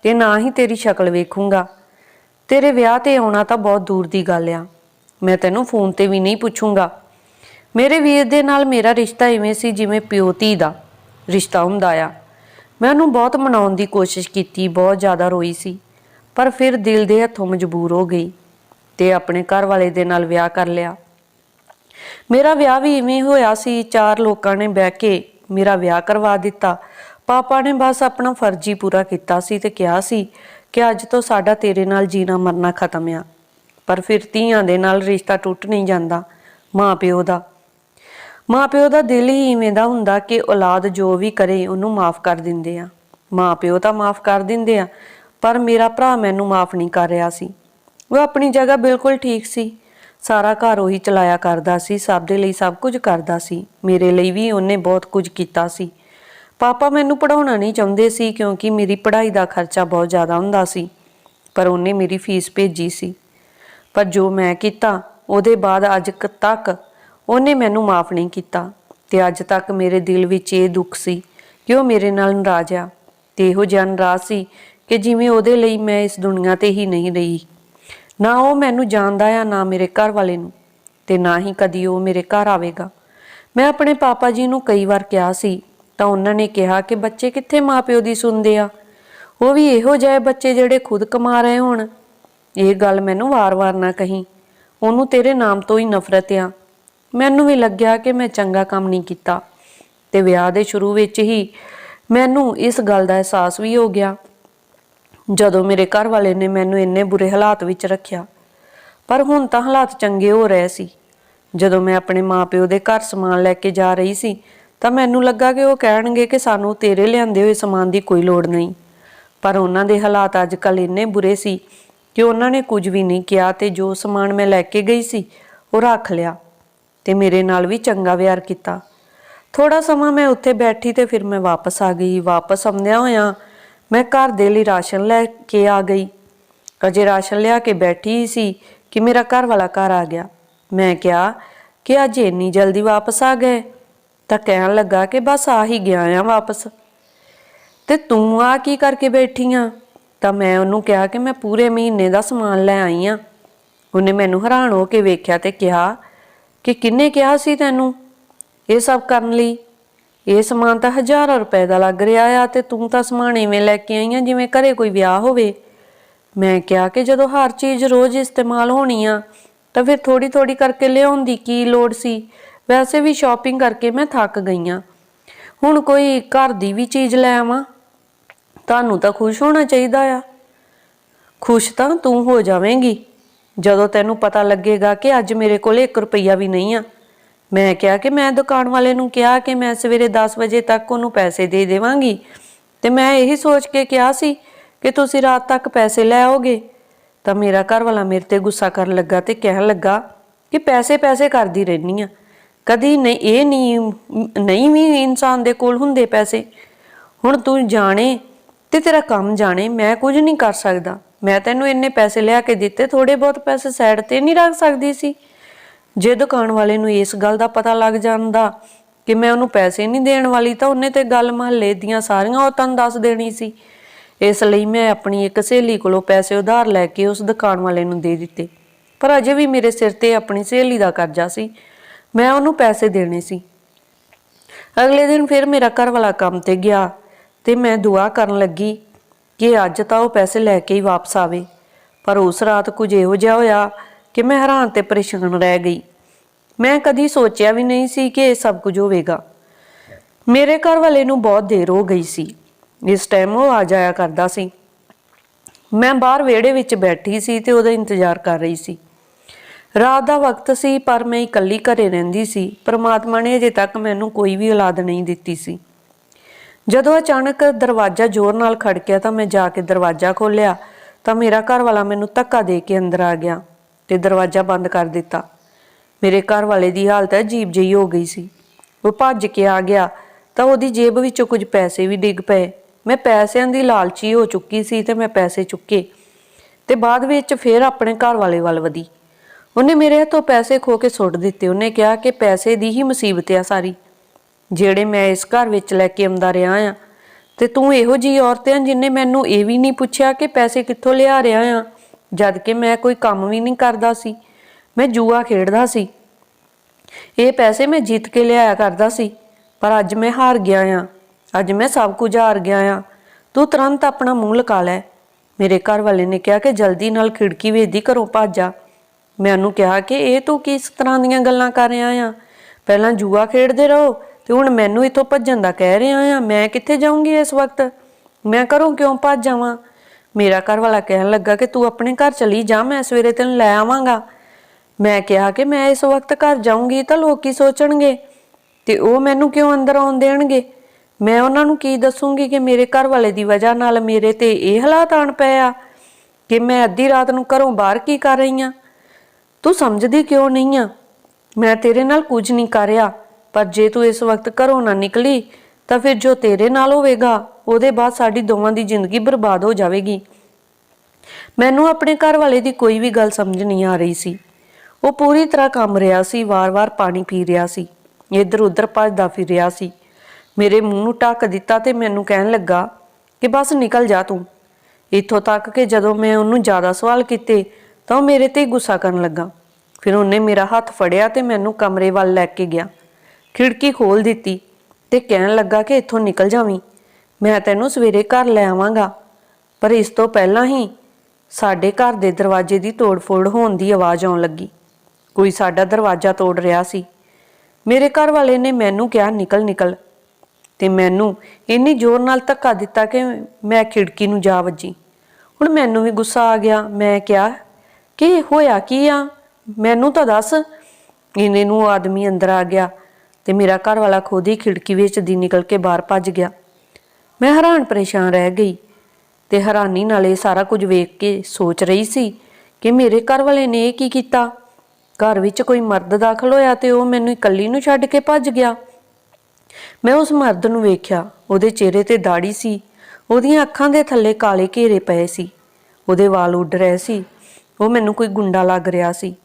Speaker 1: ਤੇ ਨਾ ਹੀ ਤੇਰੀ ਸ਼ਕਲ ਵੇਖੂੰਗਾ। ਤੇਰੇ ਵਿਆਹ ਤੇ ਆਉਣਾ ਤਾਂ ਬਹੁਤ ਦੂਰ ਦੀ ਗੱਲ ਆ। ਮੈਂ ਤੈਨੂੰ ਫੋਨ ਤੇ ਵੀ ਨਹੀਂ ਪੁੱਛੂੰਗਾ। ਮੇਰੇ ਵੀਰ ਦੇ ਨਾਲ ਮੇਰਾ ਰਿਸ਼ਤਾ ਇਵੇਂ ਸੀ ਜਿਵੇਂ ਪਿਓ ਧੀ ਦਾ ਰਿਸ਼ਤਾ ਹੁੰਦਾ ਆ। ਮੈਂ ਉਹਨੂੰ ਬਹੁਤ ਮਨਾਉਣ ਦੀ ਕੋਸ਼ਿਸ਼ ਕੀਤੀ, ਬਹੁਤ ਜ਼ਿਆਦਾ ਰੋਈ ਸੀ। ਪਰ ਫਿਰ ਦਿਲ ਦੇ ਹੱਥੋਂ ਮਜਬੂਰ ਹੋ ਗਈ ਤੇ ਆਪਣੇ ਘਰ ਵਾਲੇ ਦੇ ਨਾਲ ਵਿਆਹ ਕਰ ਲਿਆ। ਮੇਰਾ ਵਿਆਹ ਵੀ ਇਵੇਂ ਹੋਇਆ ਸੀ, ਚਾਰ ਲੋਕਾਂ ਨੇ ਬਹਿ ਕੇ ਮੇਰਾ ਵਿਆਹ ਕਰਵਾ ਦਿੱਤਾ। ਪਾਪਾ ਨੇ ਬਸ ਆਪਣਾ ਫਰਜ਼ ਹੀ ਪੂਰਾ ਕੀਤਾ ਸੀ ਤੇ ਕਿਹਾ ਸੀ ਕਿ ਅੱਜ ਤੋਂ ਸਾਡਾ ਤੇਰੇ ਨਾਲ ਜੀਣਾ ਮਰਨਾ ਖਤਮ ਆ। ਪਰ ਫਿਰ ਧੀਆਂ ਦੇ ਨਾਲ ਰਿਸ਼ਤਾ ਟੁੱਟ ਨਹੀਂ ਜਾਂਦਾ ਮਾਂ ਪਿਓ ਦਾ। ਮਾਂ ਪਿਓ ਦਾ ਦਿਲ ਹੀ ਇਵੇਂ ਦਾ ਹੁੰਦਾ ਕਿ ਔਲਾਦ ਜੋ ਵੀ ਕਰੇ ਉਹਨੂੰ ਮਾਫ ਕਰ ਦਿੰਦੇ ਆ। ਮਾਂ ਪਿਓ ਤਾਂ ਮਾਫ ਕਰ ਦਿੰਦੇ ਆ, ਪਰ ਮੇਰਾ ਭਰਾ ਮੈਨੂੰ ਮਾਫ ਨਹੀਂ ਕਰ ਰਿਹਾ ਸੀ। ਉਹ ਆਪਣੀ ਜਗ੍ਹਾ ਬਿਲਕੁਲ ਠੀਕ ਸੀ। ਸਾਰਾ ਘਰ ਉਹੀ ਚਲਾਇਆ ਕਰਦਾ ਸੀ, ਸਭ ਦੇ ਲਈ ਸਭ ਕੁਝ ਕਰਦਾ ਸੀ। ਮੇਰੇ ਲਈ ਵੀ ਉਹਨੇ ਬਹੁਤ ਕੁਝ ਕੀਤਾ ਸੀ। ਪਾਪਾ ਮੈਨੂੰ ਪੜਾਉਣਾ ਨਹੀਂ ਚਾਹੁੰਦੇ ਸੀ ਕਿਉਂਕਿ ਮੇਰੀ ਪੜ੍ਹਾਈ ਦਾ ਖਰਚਾ ਬਹੁਤ ਜ਼ਿਆਦਾ ਹੁੰਦਾ ਸੀ, ਪਰ ਉਹਨੇ ਮੇਰੀ ਫੀਸ ਭੇਜੀ ਸੀ। ਪਰ ਜੋ ਮੈਂ ਕੀਤਾ, ਉਹਦੇ ਬਾਅਦ ਅੱਜ ਤੱਕ ਉਹਨੇ ਮੈਨੂੰ ਮਾਫ ਨਹੀਂ ਕੀਤਾ ਤੇ ਅੱਜ ਤੱਕ ਮੇਰੇ ਦਿਲ ਵਿੱਚ ਇਹ ਦੁੱਖ ਸੀ ਕਿ ਉਹ ਮੇਰੇ ਨਾਲ ਨਾਰਾਜ਼ ਆ ਤੇ ਇਹੋ ਜਿਹਾ ਨਾਰਾਜ਼ ਸੀ ਕਿ ਜਿਵੇਂ ਉਹਦੇ ਲਈ ਮੈਂ ਇਸ ਦੁਨੀਆ ਤੇ ਹੀ ਨਹੀਂ ਰਹੀ। ਨਾ ਉਹ ਮੈਨੂੰ ਜਾਣਦਾ ਆ, ਨਾ ਮੇਰੇ ਘਰ ਵਾਲੇ ਨੂੰ ਤੇ ਨਾ ਹੀ ਕਦੀ ਉਹ ਮੇਰੇ ਘਰ ਆਵੇਗਾ। ਮੈਂ ਆਪਣੇ ਪਾਪਾ ਜੀ ਨੂੰ ਕਈ ਵਾਰ ਕਿਹਾ ਸੀ ਤਾਂ ਉਹਨਾਂ ਨੇ ਕਿਹਾ ਕਿ ਬੱਚੇ ਕਿੱਥੇ ਮਾਪਿਓ ਦੀ ਸੁਣਦੇ ਆ? ਉਹ ਵੀ ਇਹੋ ਜਿਹੇ ਬੱਚੇ ਜਿਹੜੇ ਖੁਦ ਕਮਾ ਰਹੇ ਹੋਣ। ਇਹ ਗੱਲ ਮੈਨੂੰ ਵਾਰ-ਵਾਰ ਨਾ ਕਹੀਂ। ਉਹਨੂੰ ਤੇਰੇ ਨਾਮ ਤੋਂ ਹੀ ਨਫ਼ਰਤ ਆ। ਮੈਨੂੰ ਵੀ ਲੱਗਿਆ ਕਿ ਮੈਂ ਚੰਗਾ ਕੰਮ ਨਹੀਂ ਕੀਤਾ। ਤੇ ਵਿਆਹ ਦੇ ਸ਼ੁਰੂ ਵਿੱਚ ਹੀ ਮੈਨੂੰ ਇਸ ਗੱਲ ਦਾ ਅਹਿਸਾਸ ਵੀ ਹੋ ਗਿਆ। ਜਦੋਂ ਮੇਰੇ ਘਰ ਵਾਲੇ ਨੇ ਮੈਨੂੰ ਇੰਨੇ ਬੁਰੇ ਹਾਲਾਤ ਵਿੱਚ ਰੱਖਿਆ। ਪਰ ਹੁਣ ਤਾਂ ਹਾਲਾਤ ਚੰਗੇ ਹੋ ਰਹੇ ਸੀ। ਜਦੋਂ ਮੈਂ ਆਪਣੇ ਮਾਪਿਓ ਦੇ ਘਰ ਸਮਾਨ ਲੈ ਕੇ ਜਾ ਰਹੀ ਸੀ ਤਾਂ ਮੈਨੂੰ ਲੱਗਾ ਕਿ ਉਹ ਕਹਿਣਗੇ ਕਿ ਸਾਨੂੰ ਤੇਰੇ ਲਿਆਂਦੇ ਹੋਏ ਸਮਾਨ ਦੀ ਕੋਈ ਲੋੜ ਨਹੀਂ। ਪਰ ਉਹਨਾਂ ਦੇ ਹਾਲਾਤ ਅੱਜ ਕੱਲ ਇੰਨੇ ਬੁਰੇ ਸੀ ਕਿ ਉਹਨਾਂ ਨੇ ਕੁਝ ਵੀ ਨਹੀਂ ਕਿਹਾ ਤੇ ਜੋ ਸਮਾਨ ਮੈਂ ਲੈ ਕੇ ਗਈ ਸੀ, ਉਹ ਰੱਖ ਲਿਆ ਤੇ ਮੇਰੇ ਨਾਲ ਵੀ ਚੰਗਾ ਵਿਹਾਰ ਕੀਤਾ। ਥੋੜਾ ਸਮਾਂ ਮੈਂ ਉੱਥੇ ਬੈਠੀ ਤੇ ਫਿਰ ਮੈਂ ਵਾਪਸ ਆ ਗਈ। ਵਾਪਸ ਆਉਂਦਿਆਂ ਹੋਇਆਂ ਮੈਂ ਘਰ ਦੇ ਲਈ ਰਾਸ਼ਨ ਲੈ ਕੇ ਆ ਗਈ। ਅਜੇ ਰਾਸ਼ਨ ਲਿਆ ਕੇ ਬੈਠੀ ਹੀ ਸੀ ਕਿ ਮੇਰਾ ਘਰ ਵਾਲਾ ਘਰ ਆ ਗਿਆ। ਮੈਂ ਕਿਹਾ ਕਿ ਅੱਜ ਇੰਨੀ ਜਲਦੀ ਵਾਪਸ ਆ ਗਏ। ਤਾਂ ਕਹਿਣ ਲੱਗਾ ਕਿ ਬਸ ਆ ਹੀ ਗਿਆ ਆ ਵਾਪਸ। ਤੇ ਤੂੰ ਆ ਕੀ ਕਰਕੇ ਬੈਠੀ ਆ? ਤਾਂ ਮੈਂ ਉਹਨੂੰ ਕਿਹਾ ਕਿ ਮੈਂ ਪੂਰੇ ਮਹੀਨੇ ਦਾ ਸਮਾਨ ਲੈ ਆਈ ਆ। ਉਹਨੇ ਮੈਨੂੰ ਹੈਰਾਨ ਹੋ ਕੇ ਵੇਖਿਆ ਤੇ ਕਿਹਾ ਕਿ ਕਿੰਨੇ ਕਿਹਾ ਸੀ ਤੈਨੂੰ? ਇਹ ਸਭ ਕਰਨ ਲਈ? ਇਹ ਸਮਾਨ ਤਾਂ ਹਜ਼ਾਰਾਂ ਰੁਪਏ ਦਾ ਲੱਗ ਰਿਹਾ ਆ ਤੇ ਤੂੰ ਤਾਂ ਸਮਾਨ ਇਵੇਂ ਲੈ ਕੇ ਆਈ ਆ ਜਿਵੇਂ ਘਰੇ ਕੋਈ ਵਿਆਹ ਹੋਵੇ। ਮੈਂ ਕਿਹਾ ਕਿ ਜਦੋਂ ਹਰ ਚੀਜ਼ ਰੋਜ਼ ਇਸਤੇਮਾਲ ਹੋਣੀ ਆ, ਤਾਂ ਫਿਰ ਥੋੜੀ ਥੋੜੀ ਕਰਕੇ ਲਿਆਉਣ ਦੀ ਕੀ ਲੋੜ ਸੀ? ਵੈਸੇ ਵੀ ਸ਼ਾਪਿੰਗ ਕਰਕੇ ਮੈਂ ਥੱਕ ਗਈ ਆ ਹੁਣ ਕੋਈ ਘਰ ਦੀ ਵੀ ਚੀਜ਼ ਲੈ ਆਵਾਂ, ਤੁਹਾਨੂੰ ਤਾਂ ਖੁਸ਼ ਹੋਣਾ ਚਾਹੀਦਾ ਆ। ਖੁਸ਼ ਤਾਂ ਤੂੰ ਹੋ ਜਾਵੇਂਗੀ, ਜਦੋਂ ਤੈਨੂੰ ਪਤਾ ਲੱਗੇਗਾ ਕਿ ਅੱਜ ਮੇਰੇ ਕੋਲ 1 ਰੁਪਈਆ ਵੀ ਨਹੀਂ ਆ। ਮੈਂ ਕਿਹਾ ਕਿ ਮੈਂ ਦੁਕਾਨ ਵਾਲੇ ਨੂੰ ਕਿਹਾ ਕਿ ਮੈਂ ਸਵੇਰੇ 10 ਵਜੇ ਤੱਕ ਉਹਨੂੰ ਪੈਸੇ ਦੇ ਦੇਵਾਂਗੀ। ਤੇ ਮੈਂ ਇਹੀ ਸੋਚ ਕੇ ਕਿਹਾ ਸੀ ਕਿ ਤੁਸੀਂ ਰਾਤ ਤੱਕ ਪੈਸੇ ਲੈ ਆਓਗੇ। ਤਾਂ ਮੇਰਾ ਘਰ ਵਾਲਾ ਮੇਰੇ ਤੇ ਗੁੱਸਾ ਕਰਨ ਲੱਗਾ ਤੇ ਕਹਿਣ ਲੱਗਾ ਕਿ ਪੈਸੇ ਪੈਸੇ ਕਰਦੀ ਰਹਿਨੀ ਆ। ਕਦੀ ਨਹੀਂ, ਇਹ ਨਹੀਂ ਨਹੀਂ ਵੀ ਇਨਸਾਨ ਦੇ ਕੋਲ ਹੁੰਦੇ ਪੈਸੇ। ਹੁਣ ਤੂੰ ਜਾਣੇ ਤੇ ਤੇਰਾ ਕੰਮ ਜਾਣੇ, ਮੈਂ ਕੁਝ ਨਹੀਂ ਕਰ ਸਕਦਾ। ਮੈਂ ਤੈਨੂੰ ਇੰਨੇ ਪੈਸੇ ਲਿਆ ਕੇ ਦਿੱਤੇ ਥੋੜੇ ਬਹੁਤ ਪੈਸੇ ਸਾਈਡ ਤੇ ਨਹੀਂ ਰੱਖ ਸਕਦੀ ਸੀ। ਜੇ ਦੁਕਾਨ ਵਾਲੇ ਨੂੰ ਇਸ ਗੱਲ ਦਾ ਪਤਾ ਲੱਗ ਜਾਂਦਾ ਕਿ ਮੈਂ ਉਹਨੂੰ ਪੈਸੇ ਨਹੀਂ ਦੇਣ ਵਾਲੀ, ਤਾਂ ਉਹਨੇ ਤੇ ਗੱਲ ਮਹੱਲੇ ਦੀਆਂ ਸਾਰੀਆਂ ਔਰਤਾਂ ਨੂੰ ਦੱਸ ਦੇਣੀ ਸੀ। ਇਸ ਲਈ ਮੈਂ ਆਪਣੀ ਇੱਕ ਸਹੇਲੀ ਕੋਲੋਂ ਪੈਸੇ ਉਧਾਰ ਲੈ ਕੇ ਉਸ ਦੁਕਾਨ ਵਾਲੇ ਨੂੰ ਦੇ ਦਿੱਤੇ। ਪਰ ਅਜੇ ਵੀ ਮੇਰੇ ਸਿਰ ਤੇ ਆਪਣੀ ਸਹੇਲੀ ਦਾ ਕਰਜ਼ਾ ਸੀ। ਮੈਂ ਉਹਨੂੰ ਪੈਸੇ ਦੇਣੇ ਸੀ। ਅਗਲੇ ਦਿਨ ਫਿਰ ਮੇਰਾ ਘਰ ਵਾਲਾ ਕੰਮ ਤੇ ਗਿਆ ਤੇ ਮੈਂ ਦੁਆ ਕਰਨ ਲੱਗੀ ਕਿ ਅੱਜ ਤਾਂ ਉਹ ਪੈਸੇ ਲੈ ਕੇ ਹੀ ਵਾਪਸ ਆਵੇ। ਪਰ ਉਸ ਰਾਤ ਕੁਝ ਇਹੋ ਜਿਹਾ ਹੋਇਆ ਕਿ ਮੈਂ ਹੈਰਾਨ ਤੇ ਪਰੇਸ਼ਾਨ ਰਹਿ ਗਈ। ਮੈਂ ਕਦੀ ਸੋਚਿਆ ਵੀ ਨਹੀਂ ਸੀ ਕਿ ਇਹ ਸਭ ਕੁਝ ਹੋਵੇਗਾ। ਮੇਰੇ ਘਰ ਵਾਲੇ ਨੂੰ ਬਹੁਤ ਦੇਰ ਹੋ ਗਈ ਸੀ। ਇਸ ਟਾਈਮ ਉਹ ਆ ਜਾਇਆ ਕਰਦਾ ਸੀ। ਮੈਂ ਬਾਹਰ ਵਿਹੜੇ ਵਿੱਚ ਬੈਠੀ ਸੀ ਤੇ ਉਹਦਾ ਇੰਤਜ਼ਾਰ ਕਰ ਰਹੀ ਸੀ। ਰਾਤ ਦਾ ਵਕਤ ਸੀ, ਪਰ ਮੈਂ ਇਕੱਲੀ ਘਰੇ ਰਹਿੰਦੀ ਸੀ। ਪ੍ਰਮਾਤਮਾ ਨੇ ਅਜੇ ਤੱਕ ਮੈਨੂੰ ਕੋਈ ਵੀ ਔਲਾਦ ਨਹੀਂ ਦਿੱਤੀ ਸੀ। ਜਦੋਂ ਅਚਾਨਕ ਦਰਵਾਜ਼ਾ ਜ਼ੋਰ ਨਾਲ ਖੜਕਿਆ ਤਾਂ ਮੈਂ ਜਾ ਕੇ ਦਰਵਾਜ਼ਾ ਖੋਲ੍ਹਿਆ। ਤਾਂ ਮੇਰਾ ਘਰ ਵਾਲਾ ਮੈਨੂੰ ਧੱਕਾ ਦੇ ਕੇ ਅੰਦਰ ਆ ਗਿਆ ਤੇ ਦਰਵਾਜ਼ਾ ਬੰਦ ਕਰ ਦਿੱਤਾ। ਮੇਰੇ ਘਰ ਵਾਲੇ ਦੀ ਹਾਲਤ ਅਜੀਬ ਜਿਹੀ ਹੋ ਗਈ ਸੀ। ਉਹ ਭੱਜ ਕੇ ਆ ਗਿਆ ਤਾਂ ਉਹਦੀ ਜੇਬ ਵਿੱਚੋਂ ਕੁਝ ਪੈਸੇ ਵੀ ਡਿੱਗ ਪਏ। ਮੈਂ ਪੈਸਿਆਂ ਦੀ ਲਾਲਚੀ ਹੋ ਚੁੱਕੀ ਸੀ ਤੇ ਮੈਂ ਪੈਸੇ ਚੁੱਕੇ। ਤੇ ਬਾਅਦ ਵਿੱਚ ਫੇਰ ਆਪਣੇ ਘਰ ਵਾਲੇ ਵੱਲ ਵਧੀ। ਉਹਨੇ ਮੇਰੇ ਹੱਥੋਂ ਪੈਸੇ ਖੋ ਕੇ ਸੁੱਟ ਦਿੱਤੇ। ਉਹਨੇ ਕਿਹਾ ਕਿ ਪੈਸੇ ਦੀ ਹੀ ਮੁਸੀਬਤ ਆ ਸਾਰੀ। ਜਿਹੜੇ ਮੈਂ ਇਸ ਘਰ ਵਿੱਚ ਲੈ ਕੇ ਆਉਂਦਾ ਰਿਹਾ ਆ, ਤੇ ਤੂੰ ਇਹੋ ਜੀ ਔਰਤ ਆ ਜਿਨੇ ਮੈਨੂੰ ਇਹ ਵੀ ਨਹੀਂ ਪੁੱਛਿਆ ਕਿ ਪੈਸੇ ਕਿੱਥੋਂ ਲਿਆ ਰਿਹਾ ਆ, ਜਦ ਕਿ ਮੈਂ ਕੋਈ ਕੰਮ ਵੀ ਨਹੀਂ ਕਰਦਾ ਸੀ। ਮੈਂ ਜੂਆ ਖੇਡਦਾ ਸੀ। ਇਹ ਪੈਸੇ ਮੈਂ ਜਿੱਤ ਕੇ ਲਿਆਇਆ ਕਰਦਾ ਸੀ, ਪਰ ਅੱਜ ਮੈਂ ਹਾਰ ਗਿਆ ਆ। ਅੱਜ ਮੈਂ ਸਭ ਕੁਝ ਹਾਰ ਗਿਆ ਆ। ਤੂੰ ਤੁਰੰਤ ਆਪਣਾ ਮੂੰਹ ਲਗਾ ਲੈ। ਮੇਰੇ ਘਰ ਵਾਲੇ ਨੇ ਕਿਹਾ ਕਿ ਜਲਦੀ ਨਾਲ ਖਿੜਕੀ ਵੇਚਦੀ ਘਰੋਂ ਭੱਜ ਜਾ। ਮੈਂ ਉਹਨੂੰ ਕਿਹਾ ਕਿ ਇਹ ਤੂੰ ਕਿਸ ਤਰ੍ਹਾਂ ਦੀਆਂ ਗੱਲਾਂ ਕਰ ਰਿਹਾ ਆ? ਪਹਿਲਾਂ ਜੂਆ ਖੇਡਦੇ ਰਹੋ ਤੇ ਹੁਣ ਮੈਨੂੰ ਇੱਥੋਂ ਭੱਜਣ ਦਾ ਕਹਿ ਰਿਹਾ ਆ, ਮੈਂ ਕਿੱਥੇ ਜਾਊਂਗੀ ਇਸ ਵਕਤ? ਮੈਂ ਘਰੋਂ ਕਿਉਂ ਭੱਜ ਜਾਵਾਂ ਮੇਰਾ ਘਰ ਵਾਲਾ ਕਹਿਣ ਲੱਗਾ ਕਿ ਤੂੰ ਆਪਣੇ ਘਰ ਚਲੀ ਜਾ, ਮੈਂ ਸਵੇਰੇ ਤੈਨੂੰ ਲੈ ਆਵਾਂਗਾ। ਮੈਂ ਕਿਹਾ ਕਿ ਮੈਂ ਇਸ ਵਕਤ ਘਰ ਜਾਊਂਗੀ ਤਾਂ ਲੋਕ ਕੀ ਸੋਚਣਗੇ ਤੇ ਉਹ ਮੈਨੂੰ ਕਿਉਂ ਅੰਦਰ ਆਉਣ ਦੇਣਗੇ? ਮੈਂ ਉਹਨਾਂ ਨੂੰ ਕੀ ਦੱਸੂੰਗੀ ਕਿ ਮੇਰੇ ਘਰ ਵਾਲੇ ਦੀ ਵਜ੍ਹਾ ਨਾਲ ਮੇਰੇ ਤੇ ਇਹ ਹਾਲਾਤ ਆਣ ਪਏ ਆ ਕਿ ਮੈਂ ਅੱਧੀ ਰਾਤ ਨੂੰ ਘਰੋਂ ਬਾਹਰ ਕੀ ਕਰ ਰਹੀ ਆ? ਤੂੰ ਸਮਝਦੀ ਕਿਉਂ ਨਹੀਂ ਆ? ਮੈਂ ਤੇਰੇ ਨਾਲ ਕੁਝ ਨਹੀਂ ਕਰਿਆ, ਪਰ ਜੇ ਤੂੰ ਇਸ ਵਕਤ ਘਰੋਂ ਨਾ ਨਿਕਲੀ, ਤਾਂ ਫਿਰ ਜੋ ਤੇਰੇ ਨਾਲ ਹੋਵੇਗਾ, ਉਹਦੇ ਬਾਅਦ ਸਾਡੀ ਦੋਵਾਂ ਦੀ ਜ਼ਿੰਦਗੀ ਬਰਬਾਦ ਹੋ ਜਾਵੇਗੀ। ਮੈਨੂੰ ਆਪਣੇ ਘਰ ਵਾਲੇ ਦੀ ਕੋਈ ਵੀ ਗੱਲ ਸਮਝ ਨਹੀਂ ਆ ਰਹੀ ਸੀ। ਉਹ ਪੂਰੀ ਤਰ੍ਹਾਂ ਕੰਮ ਰਿਹਾ ਸੀ, ਵਾਰ-ਵਾਰ ਪਾਣੀ ਪੀ ਰਿਹਾ ਸੀ ਇੱਧਰ ਉੱਧਰ ਭੱਜਦਾ ਫਿਰ ਰਿਹਾ ਸੀ। ਮੇਰੇ ਮੂੰਹ ਨੂੰ ਢੱਕ ਦਿੱਤਾ ਤੇ ਮੈਨੂੰ ਕਹਿਣ ਲੱਗਾ ਕਿ ਬਸ ਨਿਕਲ ਜਾ ਤੂੰ। ਇੱਥੋਂ ਤੱਕ ਕਿ ਜਦੋਂ ਮੈਂ ਉਹਨੂੰ ਜ਼ਿਆਦਾ ਸਵਾਲ ਕੀਤੇ ਤਾਂ ਉਹ ਮੇਰੇ ਤੇ ਹੀ ਗੁੱਸਾ ਕਰਨ ਲੱਗਾ। ਫਿਰ ਉਹਨੇ ਮੇਰਾ ਹੱਥ ਫੜਿਆ ਤੇ ਮੈਨੂੰ ਕਮਰੇ ਵੱਲ ਲੈ ਕੇ ਗਿਆ। ਖਿੜਕੀ ਖੋਲ ਦਿੱਤੀ ਤੇ ਕਹਿਣ ਲੱਗਾ ਕਿ ਇੱਥੋਂ ਨਿਕਲ ਜਾਵੀਂ। ਮੈਂ ਤੈਨੂੰ ਸਵੇਰੇ ਘਰ ਲੈ ਆਵਾਂਗਾ, ਪਰ ਇਸ ਤੋਂ ਪਹਿਲਾਂ ਹੀ ਸਾਡੇ ਘਰ ਦੇ ਦਰਵਾਜ਼ੇ ਦੀ ਤੋੜ-ਫੋੜ ਹੋਣ ਦੀ ਆਵਾਜ਼ ਆਉਣ ਲੱਗੀ। ਕੋਈ ਸਾਡਾ ਦਰਵਾਜ਼ਾ ਤੋੜ ਰਿਹਾ ਸੀ। ਮੇਰੇ ਘਰ ਵਾਲੇ ਨੇ ਮੈਨੂੰ ਕਿਹਾ, ਨਿਕਲ ਨਿਕਲ। ਤੇ ਮੈਨੂੰ ਇੰਨੀ ਜ਼ੋਰ ਨਾਲ ਧੱਕਾ ਦਿੱਤਾ ਕਿ ਮੈਂ ਖਿੜਕੀ ਨੂੰ ਜਾ ਵੱਜੀ। ਹੁਣ ਮੈਨੂੰ ਵੀ ਗੁੱਸਾ ਆ ਗਿਆ। ਮੈਂ ਕਿਹਾ ਕਿ ਹੋਇਆ, ਕੀ ਆ? ਮੈਨੂੰ ਤਾਂ ਦੱਸ। ਇਹਨੇ ਨੂੰ ਆਦਮੀ ਅੰਦਰ ਆ ਗਿਆ ਤੇ ਮੇਰਾ ਘਰ ਵਾਲਾ ਖੁਦ ਹੀ ਖਿੜਕੀ ਵਿੱਚ ਦੀ ਨਿਕਲ ਕੇ ਬਾਹਰ ਭੱਜ ਗਿਆ। ਮੈਂ ਹੈਰਾਨ ਪਰੇਸ਼ਾਨ ਰਹਿ ਗਈ ਤੇ ਹੈਰਾਨੀ ਨਾਲ ਇਹ ਸਾਰਾ ਕੁਝ ਵੇਖ ਕੇ ਸੋਚ ਰਹੀ ਸੀ ਕਿ ਮੇਰੇ ਘਰ ਵਾਲੇ ਨੇ ਇਹ ਕੀ ਕੀਤਾ? ਘਰ ਵਿੱਚ ਕੋਈ ਮਰਦ ਦਾਖਲ ਹੋਇਆ ਤੇ ਉਹ ਮੈਨੂੰ ਇਕੱਲੀ ਨੂੰ ਛੱਡ ਕੇ ਭੱਜ ਗਿਆ। ਮੈਂ ਉਸ ਮਰਦ ਨੂੰ ਵੇਖਿਆ, ਉਹਦੇ ਚਿਹਰੇ ਤੇ ਦਾੜੀ ਸੀ, ਉਹਦੀਆਂ ਅੱਖਾਂ ਦੇ ਥੱਲੇ ਕਾਲੇ ਘੇਰੇ ਪਏ ਸੀ, ਉਹਦੇ ਵਾਲ ਉੱਡ ਰਹੇ ਸੀ ਉਹ ਮੈਨੂੰ ਕੋਈ ਗੁੰਡਾ ਲੱਗ ਰਿਹਾ ਸੀ।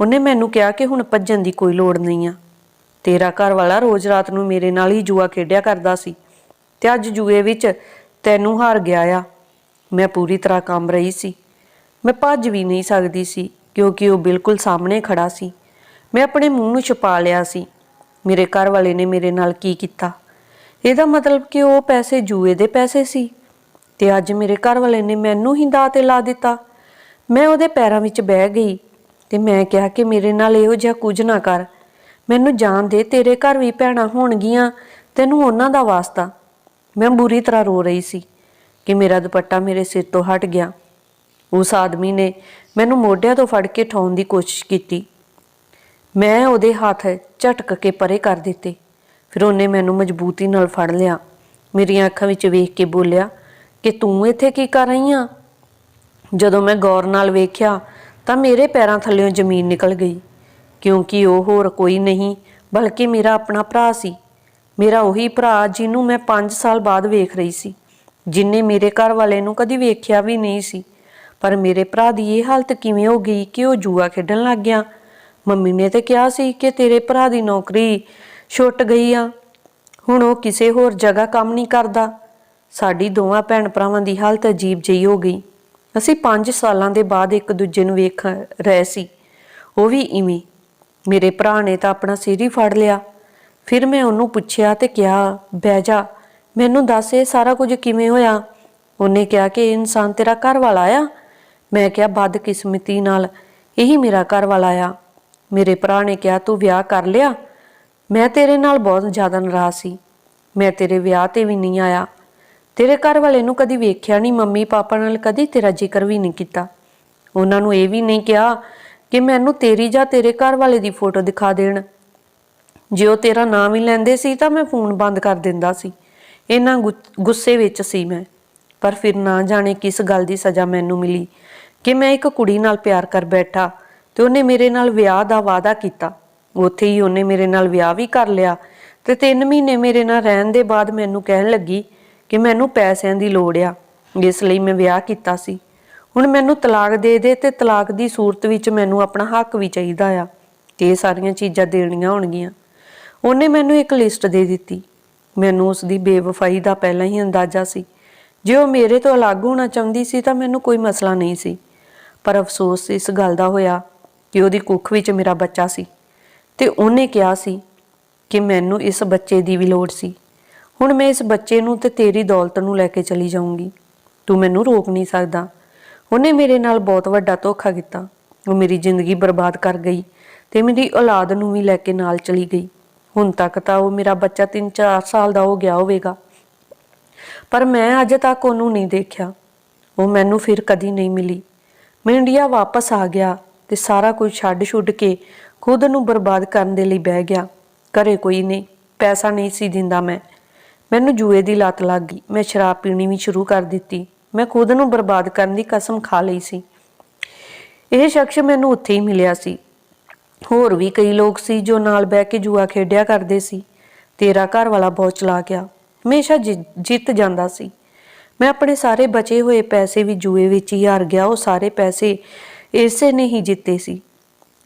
Speaker 1: ਉਹਨੇ ਮੈਨੂੰ ਕਿਹਾ ਕਿ ਹੁਣ ਭੱਜਣ ਦੀ ਕੋਈ ਲੋੜ ਨਹੀਂ ਆ। ਤੇਰਾ ਘਰ ਵਾਲਾ ਰੋਜ਼ ਰਾਤ ਨੂੰ ਮੇਰੇ ਨਾਲ ਹੀ ਜੂਆ ਖੇਡਿਆ ਕਰਦਾ ਸੀ ਤੇ ਅੱਜ ਜੂਏ ਵਿੱਚ ਤੈਨੂੰ ਹਾਰ ਗਿਆ ਆ। ਮੈਂ ਪੂਰੀ ਤਰ੍ਹਾਂ ਕੰਬ ਰਹੀ ਸੀ। ਮੈਂ ਭੱਜ ਵੀ ਨਹੀਂ ਸਕਦੀ ਸੀ ਕਿਉਂਕਿ ਉਹ ਬਿਲਕੁਲ ਸਾਹਮਣੇ ਖੜਾ ਸੀ। ਮੈਂ ਆਪਣੇ ਮੂੰਹ ਨੂੰ ਛੁਪਾ ਲਿਆ ਸੀ। ਮੇਰੇ ਘਰ ਵਾਲੇ ਨੇ ਮੇਰੇ ਨਾਲ ਕੀ ਕੀਤਾ? ਇਹਦਾ ਮਤਲਬ ਕਿ ਉਹ ਪੈਸੇ ਜੂਏ ਦੇ ਪੈਸੇ ਸੀ ਤੇ ਅੱਜ ਮੇਰੇ ਘਰ ਵਾਲੇ ਨੇ ਮੈਨੂੰ ਹੀ ਦਾਅ ਤੇ ਲਾ ਦਿੱਤਾ। ਮੈਂ ਉਹਦੇ ਪੈਰਾਂ ਵਿੱਚ ਬਹਿ ਗਈ ਤੇ ਮੈਂ ਕਿਹਾ ਕਿ ਮੇਰੇ ਨਾਲ ਇਹੋ ਜਿਹਾ ਕੁਝ ਨਾ ਕਰ। ਮੈਨੂੰ ਜਾਣ ਦੇ, ਤੇਰੇ ਘਰ ਵੀ ਭੈਣਾਂ ਹੋਣਗੀਆਂ, ਤੈਨੂੰ ਉਹਨਾਂ ਦਾ ਵਾਸਤਾ। ਮੈਂ ਬੁਰੀ ਤਰ੍ਹਾਂ ਰੋ ਰਹੀ ਸੀ ਕਿ ਮੇਰਾ ਦੁਪੱਟਾ ਮੇਰੇ ਸਿਰ ਤੋਂ ਹਟ ਗਿਆ। ਉਸ ਆਦਮੀ ਨੇ ਮੈਨੂੰ ਮੋਢਿਆਂ ਤੋਂ ਫੜ ਕੇ ਠਾਉਣ ਦੀ ਕੋਸ਼ਿਸ਼ ਕੀਤੀ। ਮੈਂ ਉਹਦੇ ਹੱਥ ਝਟਕ ਕੇ ਪਰੇ ਕਰ ਦਿੱਤੇ। ਫਿਰ ਉਹਨੇ ਮੈਨੂੰ ਮਜ਼ਬੂਤੀ ਨਾਲ ਫੜ ਲਿਆ। ਮੇਰੀਆਂ ਅੱਖਾਂ ਵਿੱਚ ਵੇਖ ਕੇ ਬੋਲਿਆ ਕਿ ਤੂੰ ਇੱਥੇ ਕੀ ਕਰ ਰਹੀ ਆ ਜਦੋਂ ਮੈਂ ਗੌਰ ਨਾਲ ਵੇਖਿਆ ਤਾਂ ਮੇਰੇ ਪੈਰਾਂ ਥੱਲੇੋਂ ਜ਼ਮੀਨ ਨਿਕਲ ਗਈ। ਕਿਉਂਕਿ ਉਹ ਹੋਰ ਕੋਈ ਨਹੀਂ, ਬਲਕਿ ਮੇਰਾ ਆਪਣਾ ਭਰਾ ਸੀ। ਮੇਰਾ ਉਹੀ ਭਰਾ ਜਿਹਨੂੰ ਮੈਂ 5 ਸਾਲ ਬਾਅਦ ਵੇਖ ਰਹੀ ਸੀ, ਜਿਨੇ ਮੇਰੇ ਘਰ ਵਾਲੇ ਨੂੰ ਕਦੀ ਵੇਖਿਆ ਵੀ ਨਹੀਂ ਸੀ। ਪਰ ਮੇਰੇ ਭਰਾ ਦੀ ਇਹ ਹਾਲਤ ਕਿਵੇਂ ਹੋ ਗਈ ਕਿ ਉਹ ਜੂਆ ਖੇਡਣ ਲੱਗ ਗਿਆ? ਮੰਮੀ ਨੇ ਤੇ ਕਿਹਾ ਸੀ ਕਿ ਤੇਰੇ ਭਰਾ ਦੀ ਨੌਕਰੀ ਛੁੱਟ ਗਈ ਆ। ਹੁਣ ਉਹ ਕਿਸੇ ਹੋਰ ਜਗ੍ਹਾ ਕੰਮ ਨਹੀਂ ਕਰਦਾ। ਸਾਡੀ ਦੋਵਾਂ ਭੈਣ ਭਰਾਵਾਂ ਦੀ ਹਾਲਤ ਅਜੀਬ ਜਿਹੀ ਹੋ ਗਈ। ਅਸੀਂ 5 ਸਾਲਾਂ ਦੇ ਬਾਅਦ ਇੱਕ ਦੂਜੇ ਨੂੰ ਵੇਖ ਰਹੇ ਸੀ। ਉਹ ਵੀ ਇਵੇਂ। ਮੇਰੇ ਭਰਾ ਨੇ ਤਾਂ ਆਪਣਾ ਸਿਰ ਹੀ ਫੜ ਲਿਆ। ਫਿਰ ਮੈਂ ਉਹਨੂੰ ਪੁੱਛਿਆ ਤੇ ਕਿਹਾ, ਬਹਿ ਜਾ। ਮੈਨੂੰ ਦੱਸ, ਇਹ ਸਾਰਾ ਕੁਝ ਕਿਵੇਂ ਹੋਇਆ? ਉਹਨੇ ਕਿਹਾ ਕਿ ਇਹ ਇਨਸਾਨ ਤੇਰਾ ਘਰ ਵਾਲਾ ਆ। ਮੈਂ ਕਿਹਾ, ਬਦਕਿਸਮਤੀ ਨਾਲ। ਇਹੀ ਮੇਰਾ ਘਰ ਵਾਲਾ ਆ। ਮੇਰੇ ਭਰਾ ਨੇ ਕਿਹਾ, ਤੂੰ ਵਿਆਹ ਕਰ ਲਿਆ। ਮੈਂ ਤੇਰੇ ਨਾਲ ਬਹੁਤ ਜ਼ਿਆਦਾ ਨਾਰਾਜ਼ ਸੀ। ਮੈਂ ਤੇਰੇ ਵਿਆਹ ਤੇ ਵੀ ਨਹੀਂ ਆਇਆ। ਤੇਰੇ ਘਰ ਵਾਲੇ ਨੂੰ ਕਦੀ ਵੇਖਿਆ ਨਹੀਂ, ਮੰਮੀ ਪਾਪਾ ਨਾਲ ਕਦੀ ਤੇਰਾ ਜ਼ਿਕਰ ਵੀ ਨਹੀਂ ਕੀਤਾ। ਉਹਨਾਂ ਨੂੰ ਇਹ ਵੀ ਨਹੀਂ ਕਿਹਾ ਕਿ ਮੈਨੂੰ ਤੇਰੀ ਜਾਂ ਤੇਰੇ ਘਰ ਵਾਲੇ ਦੀ ਫੋਟੋ ਦਿਖਾ ਦੇਣ। ਜੇ ਉਹ ਤੇਰਾ ਨਾਮ ਹੀ ਲੈਂਦੇ ਸੀ ਤਾਂ ਮੈਂ ਫੋਨ ਬੰਦ ਕਰ ਦਿੰਦਾ ਸੀ। ਇੰਨਾ ਗੁ- ਗੁੱਸੇ ਵਿੱਚ ਸੀ ਮੈਂ। ਪਰ ਫਿਰ ਨਾ ਜਾਣੇ ਕਿਸ ਗੱਲ ਦੀ ਸਜ਼ਾ ਮੈਨੂੰ ਮਿਲੀ ਕਿ ਮੈਂ ਇੱਕ ਕੁੜੀ ਨਾਲ ਪਿਆਰ ਕਰ ਬੈਠਾ ਤੇ ਉਹਨੇ ਮੇਰੇ ਨਾਲ ਵਿਆਹ ਦਾ ਵਾਅਦਾ ਕੀਤਾ। ਉੱਥੇ ਹੀ ਉਹਨੇ ਮੇਰੇ ਨਾਲ ਵਿਆਹ ਵੀ ਕਰ ਲਿਆ ਤੇ 3 ਮਹੀਨੇ ਮੇਰੇ ਨਾਲ ਰਹਿਣ ਦੇ ਬਾਅਦ ਮੈਨੂੰ ਕਹਿਣ ਲੱਗੀ ਕਿ ਮੈਨੂੰ ਪੈਸਿਆਂ ਦੀ ਲੋੜ ਆ। ਇਸ ਲਈ ਮੈਂ ਵਿਆਹ ਕੀਤਾ ਸੀ। ਹੁਣ ਮੈਨੂੰ ਤਲਾਕ ਦੇ ਦੇ ਤੇ ਤਲਾਕ ਦੀ ਸੂਰਤ ਵਿੱਚ ਮੈਨੂੰ ਆਪਣਾ ਹੱਕ ਵੀ ਚਾਹੀਦਾ ਆ ਤੇ ਇਹ ਸਾਰੀਆਂ ਚੀਜ਼ਾਂ ਦੇਣੀਆਂ ਹੋਣਗੀਆਂ। ਉਹਨੇ ਮੈਨੂੰ ਇੱਕ ਲਿਸਟ ਦੇ ਦਿੱਤੀ। ਮੈਨੂੰ ਉਸ ਦੀ ਬੇਵਫਾਈ ਦਾ ਪਹਿਲਾਂ ਹੀ ਅੰਦਾਜ਼ਾ ਸੀ। ਜੇ ਉਹ ਮੇਰੇ ਤੋਂ ਅਲੱਗ ਹੋਣਾ ਚਾਹੁੰਦੀ ਸੀ ਤਾਂ ਮੈਨੂੰ ਕੋਈ ਮਸਲਾ ਨਹੀਂ ਸੀ। ਪਰ ਅਫਸੋਸ ਇਸ ਗੱਲ ਦਾ ਹੋਇਆ ਕਿ ਉਹਦੀ ਕੁੱਖ ਵਿੱਚ ਮੇਰਾ ਬੱਚਾ ਸੀ। ਤੇ ਉਹਨੇ ਕਿਹਾ ਸੀ ਕਿ ਮੈਨੂੰ ਇਸ ਬੱਚੇ ਦੀ ਵੀ ਲੋੜ ਸੀ। ਹੁਣ ਮੈਂ ਇਸ ਬੱਚੇ ਨੂੰ ਤੇ ਤੇਰੀ ਦੌਲਤ ਨੂੰ ਲੈ ਕੇ ਚਲੀ ਜਾਊਂਗੀ। ਤੂੰ ਮੈਨੂੰ ਰੋਕ ਨਹੀਂ ਸਕਦਾ। ਉਹਨੇ ਮੇਰੇ ਨਾਲ ਬਹੁਤ ਵੱਡਾ ਧੋਖਾ ਕੀਤਾ। ਉਹ ਮੇਰੀ ਜ਼ਿੰਦਗੀ ਬਰਬਾਦ ਕਰ ਗਈ ਤੇ ਮੇਰੀ ਔਲਾਦ ਨੂੰ ਵੀ ਲੈ ਕੇ ਨਾਲ ਚਲੀ ਗਈ। ਹੁਣ ਤੱਕ ਤਾਂ ਉਹ ਮੇਰਾ ਬੱਚਾ 3-4 ਸਾਲ ਦਾ ਹੋ ਗਿਆ ਹੋਵੇਗਾ। ਪਰ ਮੈਂ ਅਜੇ ਤੱਕ ਉਹਨੂੰ ਨਹੀਂ ਦੇਖਿਆ। ਉਹ ਮੈਨੂੰ ਫਿਰ ਕਦੀ ਨਹੀਂ ਮਿਲੀ। ਮੈਂ ਇੰਡੀਆ ਵਾਪਸ ਆ ਗਿਆ ਤੇ ਸਾਰਾ ਕੁਝ ਛੱਡ ਛੁੱਡ ਕੇ ਖੁਦ ਨੂੰ ਬਰਬਾਦ ਕਰਨ ਦੇ ਲਈ ਬਹਿ ਗਿਆ। ਘਰੇ ਕੋਈ ਨਹੀਂ, ਪੈਸਾ ਨਹੀਂ ਸੀ ਦਿੰਦਾ ਮੈਂ। ਮੈਨੂੰ ਜੂਏ ਦੀ ਲਤ ਲੱਗ ਗਈ। ਮੈਂ ਸ਼ਰਾਬ ਪੀਣੀ ਵੀ ਸ਼ੁਰੂ ਕਰ ਦਿੱਤੀ। ਮੈਂ ਖੁਦ ਨੂੰ ਬਰਬਾਦ ਕਰਨ ਦੀ ਕਸਮ ਖਾ ਲਈ ਸੀ। ਇਹ ਸ਼ਖਸ ਮੈਨੂੰ ਉੱਥੇ ਹੀ ਮਿਲਿਆ ਸੀ। ਹੋਰ ਵੀ ਕਈ ਲੋਕ ਸੀ ਜੋ ਨਾਲ ਬਹਿ ਕੇ ਜੂਆ ਖੇਡਿਆ ਕਰਦੇ ਸੀ। ਤੇਰਾ ਘਰ ਵਾਲਾ ਬਹੁਤ ਚਲਾ ਗਿਆ ਹਮੇਸ਼ਾ ਜਿ- ਜਿੱਤ ਜਾਂਦਾ ਸੀ। ਮੈਂ ਆਪਣੇ ਸਾਰੇ ਬਚੇ ਹੋਏ ਪੈਸੇ ਵੀ ਜੂਏ ਵਿੱਚ ਹੀ ਹਾਰ ਗਿਆ। ਉਹ ਸਾਰੇ ਪੈਸੇ ਇਸੇ ਨੇ ਹੀ ਜਿੱਤੇ ਸੀ।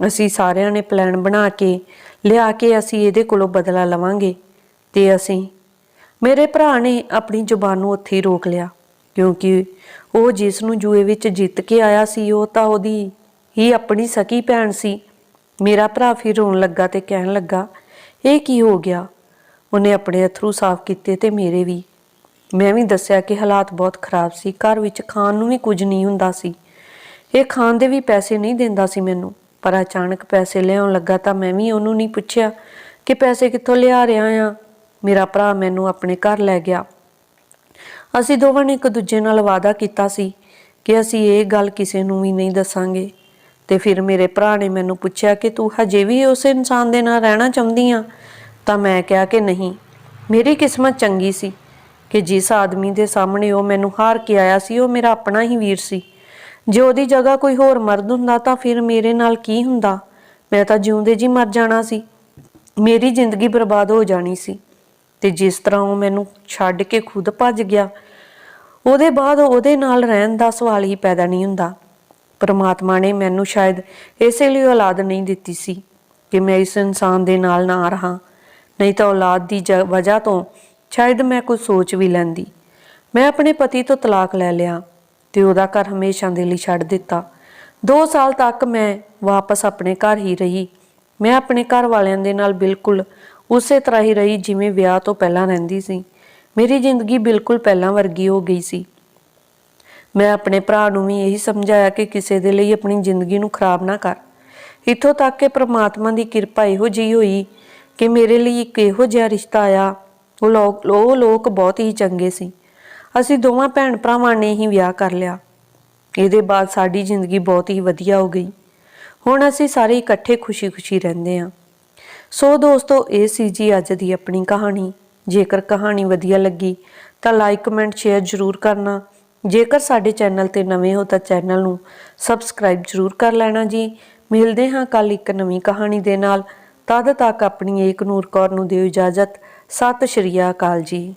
Speaker 1: ਅਸੀਂ ਸਾਰਿਆਂ ਨੇ ਪਲਾਨ ਬਣਾ ਕੇ ਲਿਆ ਕੇ ਅਸੀਂ ਇਹਦੇ ਕੋਲੋਂ ਬਦਲਾ ਲਵਾਂਗੇ। ਤੇ ਅਸੀਂ ਮੇਰੇ ਭਰਾ ਨੇ ਆਪਣੀ ਜ਼ੁਬਾਨ ਨੂੰ ਉੱਥੇ ਹੀ ਰੋਕ ਲਿਆ, ਕਿਉਂਕਿ ਉਹ ਜਿਸ ਨੂੰ ਜੂਏ ਵਿੱਚ ਜਿੱਤ ਕੇ ਆਇਆ ਸੀ, ਉਹ ਤਾਂ ਉਹਦੀ ਹੀ ਆਪਣੀ ਸਕੀ ਭੈਣ ਸੀ। ਮੇਰਾ ਭਰਾ ਫਿਰ ਰੋਣ ਲੱਗਾ ਤੇ ਕਹਿਣ ਲੱਗਾ, ਇਹ ਕੀ ਹੋ ਗਿਆ? ਉਹਨੇ ਆਪਣੇ ਅਥਰੂ ਸਾਫ਼ ਕੀਤੇ ਤੇ ਮੇਰੇ ਵੀ। ਮੈਂ ਵੀ ਦੱਸਿਆ ਕਿ ਹਾਲਾਤ ਬਹੁਤ ਖਰਾਬ ਸੀ। ਘਰ ਵਿੱਚ ਖਾਣ ਨੂੰ ਵੀ ਕੁਝ ਨਹੀਂ ਹੁੰਦਾ ਸੀ। ਇਹ ਖਾਣ ਦੇ ਵੀ ਪੈਸੇ ਨਹੀਂ ਦਿੰਦਾ ਸੀ ਮੈਨੂੰ, ਪਰ ਅਚਾਨਕ ਪੈਸੇ ਲਿਆਉਣ ਲੱਗਾ ਤਾਂ ਮੈਂ ਵੀ ਉਹਨੂੰ ਨਹੀਂ ਪੁੱਛਿਆ ਕਿ ਪੈਸੇ ਕਿੱਥੋਂ ਲਿਆ ਰਿਹਾ ਆ ਮੇਰਾ ਭਰਾ ਮੈਨੂੰ ਆਪਣੇ ਘਰ ਲੈ ਗਿਆ। ਅਸੀਂ ਦੋਵਾਂ ਨੇ ਇੱਕ ਦੂਜੇ ਨਾਲ ਵਾਅਦਾ ਕੀਤਾ ਸੀ ਕਿ ਅਸੀਂ ਇਹ ਗੱਲ ਕਿਸੇ ਨੂੰ ਵੀ ਨਹੀਂ ਦੱਸਾਂਗੇ। ਤੇ ਫਿਰ ਮੇਰੇ ਭਰਾ ਨੇ ਮੈਨੂੰ ਪੁੱਛਿਆ ਕਿ ਤੂੰ ਹਜੇ ਵੀ ਉਸ ਇਨਸਾਨ ਦੇ ਨਾਲ ਰਹਿਣਾ ਚਾਹੁੰਦੀ ਆ? ਤਾਂ ਮੈਂ ਕਿਹਾ ਕਿ ਨਹੀਂ। ਮੇਰੀ ਕਿਸਮਤ ਚੰਗੀ ਸੀ ਕਿ ਜਿਸ ਆਦਮੀ ਦੇ ਸਾਹਮਣੇ ਉਹ ਮੈਨੂੰ ਹਾਰ ਕੇ ਆਇਆ ਸੀ, ਉਹ ਮੇਰਾ ਆਪਣਾ ਹੀ ਵੀਰ ਸੀ। ਜੇ ਉਹਦੀ ਜਗ੍ਹਾ ਕੋਈ ਹੋਰ ਮਰਦ ਹੁੰਦਾ ਤਾਂ ਫਿਰ ਮੇਰੇ ਨਾਲ ਕੀ ਹੁੰਦਾ? ਮੈਂ ਤਾਂ ਜਿਉਂਦੇ ਜੀ ਮਰ ਜਾਣਾ ਸੀ। ਮੇਰੀ ਜ਼ਿੰਦਗੀ ਬਰਬਾਦ ਹੋ ਜਾਣੀ ਸੀ। ਤੇ ਜਿਸ ਤਰ੍ਹਾਂ ਉਹ ਮੈਨੂੰ ਛੱਡ ਕੇ ਖੁਦ ਭੱਜ ਗਿਆ, ਉਹਦੇ ਬਾਅਦ ਉਹਦੇ ਨਾਲ ਰਹਿਣ ਦਾ ਸਵਾਲ ਹੀ ਪੈਦਾ ਨਹੀਂ ਹੁੰਦਾ। ਪਰਮਾਤਮਾ ਨੇ ਮੈਨੂੰ ਸ਼ਾਇਦ ਇਸੇ ਲਈ ਔਲਾਦ ਨਹੀਂ ਦਿੱਤੀ ਸੀ ਕਿ ਮੈਂ ਇਸ ਇਨਸਾਨ ਦੇ ਨਾਲ ਨਾ ਰਹਾ। ਨਹੀਂ ਤਾਂ ਔਲਾਦ ਦੀ ਜ- ਵਜ੍ਹਾ ਤੋਂ ਸ਼ਾਇਦ ਮੈਂ ਕੁਝ ਸੋਚ ਵੀ ਲੈਂਦੀ। ਮੈਂ ਆਪਣੇ ਪਤੀ ਤੋਂ ਤਲਾਕ ਲੈ ਲਿਆ ਤੇ ਉਹਦਾ ਘਰ ਹਮੇਸ਼ਾ ਦੇ ਲਈ ਛੱਡ ਦਿੱਤਾ। 2 ਸਾਲ ਤੱਕ ਮੈਂ ਵਾਪਸ ਆਪਣੇ ਘਰ ਹੀ ਰਹੀ। ਮੈਂ ਆਪਣੇ ਘਰ ਵਾਲਿਆਂ ਦੇ ਨਾਲ ਬਿਲਕੁਲ ਉਸੇ ਤਰ੍ਹਾਂ ਹੀ ਰਹੀ ਜਿਵੇਂ ਵਿਆਹ ਤੋਂ ਪਹਿਲਾਂ ਰਹਿੰਦੀ ਸੀ। ਮੇਰੀ ਜ਼ਿੰਦਗੀ ਬਿਲਕੁਲ ਪਹਿਲਾਂ ਵਰਗੀ ਹੋ ਗਈ ਸੀ। ਮੈਂ ਆਪਣੇ ਭਰਾ ਨੂੰ ਵੀ ਇਹੀ ਸਮਝਾਇਆ ਕਿ ਕਿਸੇ ਦੇ ਲਈ ਆਪਣੀ ਜ਼ਿੰਦਗੀ ਨੂੰ ਖਰਾਬ ਨਾ ਕਰ। ਇੱਥੋਂ ਤੱਕ ਕਿ ਪ੍ਰਮਾਤਮਾ ਦੀ ਕਿਰਪਾ ਇਹੋ ਜਿਹੀ ਹੋਈ ਕਿ ਮੇਰੇ ਲਈ ਇੱਕ ਇਹੋ ਜਿਹਾ ਰਿਸ਼ਤਾ ਆਇਆ। ਉਹ ਲੋਕ ਉਹ ਲੋਕ ਬਹੁਤ ਹੀ ਚੰਗੇ ਸੀ। ਅਸੀਂ ਦੋਵਾਂ ਭੈਣ ਭਰਾਵਾਂ ਨੇ ਹੀ ਵਿਆਹ ਕਰ ਲਿਆ। ਇਹਦੇ ਬਾਅਦ ਸਾਡੀ ਜ਼ਿੰਦਗੀ ਬਹੁਤ ਹੀ ਵਧੀਆ ਹੋ ਗਈ। ਹੁਣ ਅਸੀਂ ਸਾਰੇ ਇਕੱਠੇ ਖੁਸ਼ੀ-ਖੁਸ਼ੀ ਰਹਿੰਦੇ ਹਾਂ। ਸੋ ਦੋਸਤੋ, ਇਹ ਸੀ ਜੀ ਅੱਜ ਦੀ ਆਪਣੀ ਕਹਾਣੀ। ਜੇਕਰ ਕਹਾਣੀ ਵਧੀਆ ਲੱਗੀ, ਤਾਂ ਲਾਈਕ ਕਮੈਂਟ ਸ਼ੇਅਰ ਜ਼ਰੂਰ ਕਰਨਾ। ਜੇਕਰ ਸਾਡੇ ਚੈਨਲ ਤੇ ਨਵੇਂ ਹੋ ਤਾਂ ਚੈਨਲ ਨੂੰ ਸਬਸਕ੍ਰਾਈਬ ਜ਼ਰੂਰ ਕਰ ਲੈਣਾ ਜੀ। ਮਿਲਦੇ ਹਾਂ ਕੱਲ ਇੱਕ ਨਵੀਂ ਕਹਾਣੀ ਦੇ ਨਾਲ। ਤਦ ਤੱਕ ਆਪਣੀ ਏਕ ਨੂਰ ਕੌਰ ਨੂੰ ਦਿਓ ਇਜਾਜ਼ਤ। ਸਤਿ ਸ਼੍ਰੀ ਅਕਾਲ ਜੀ।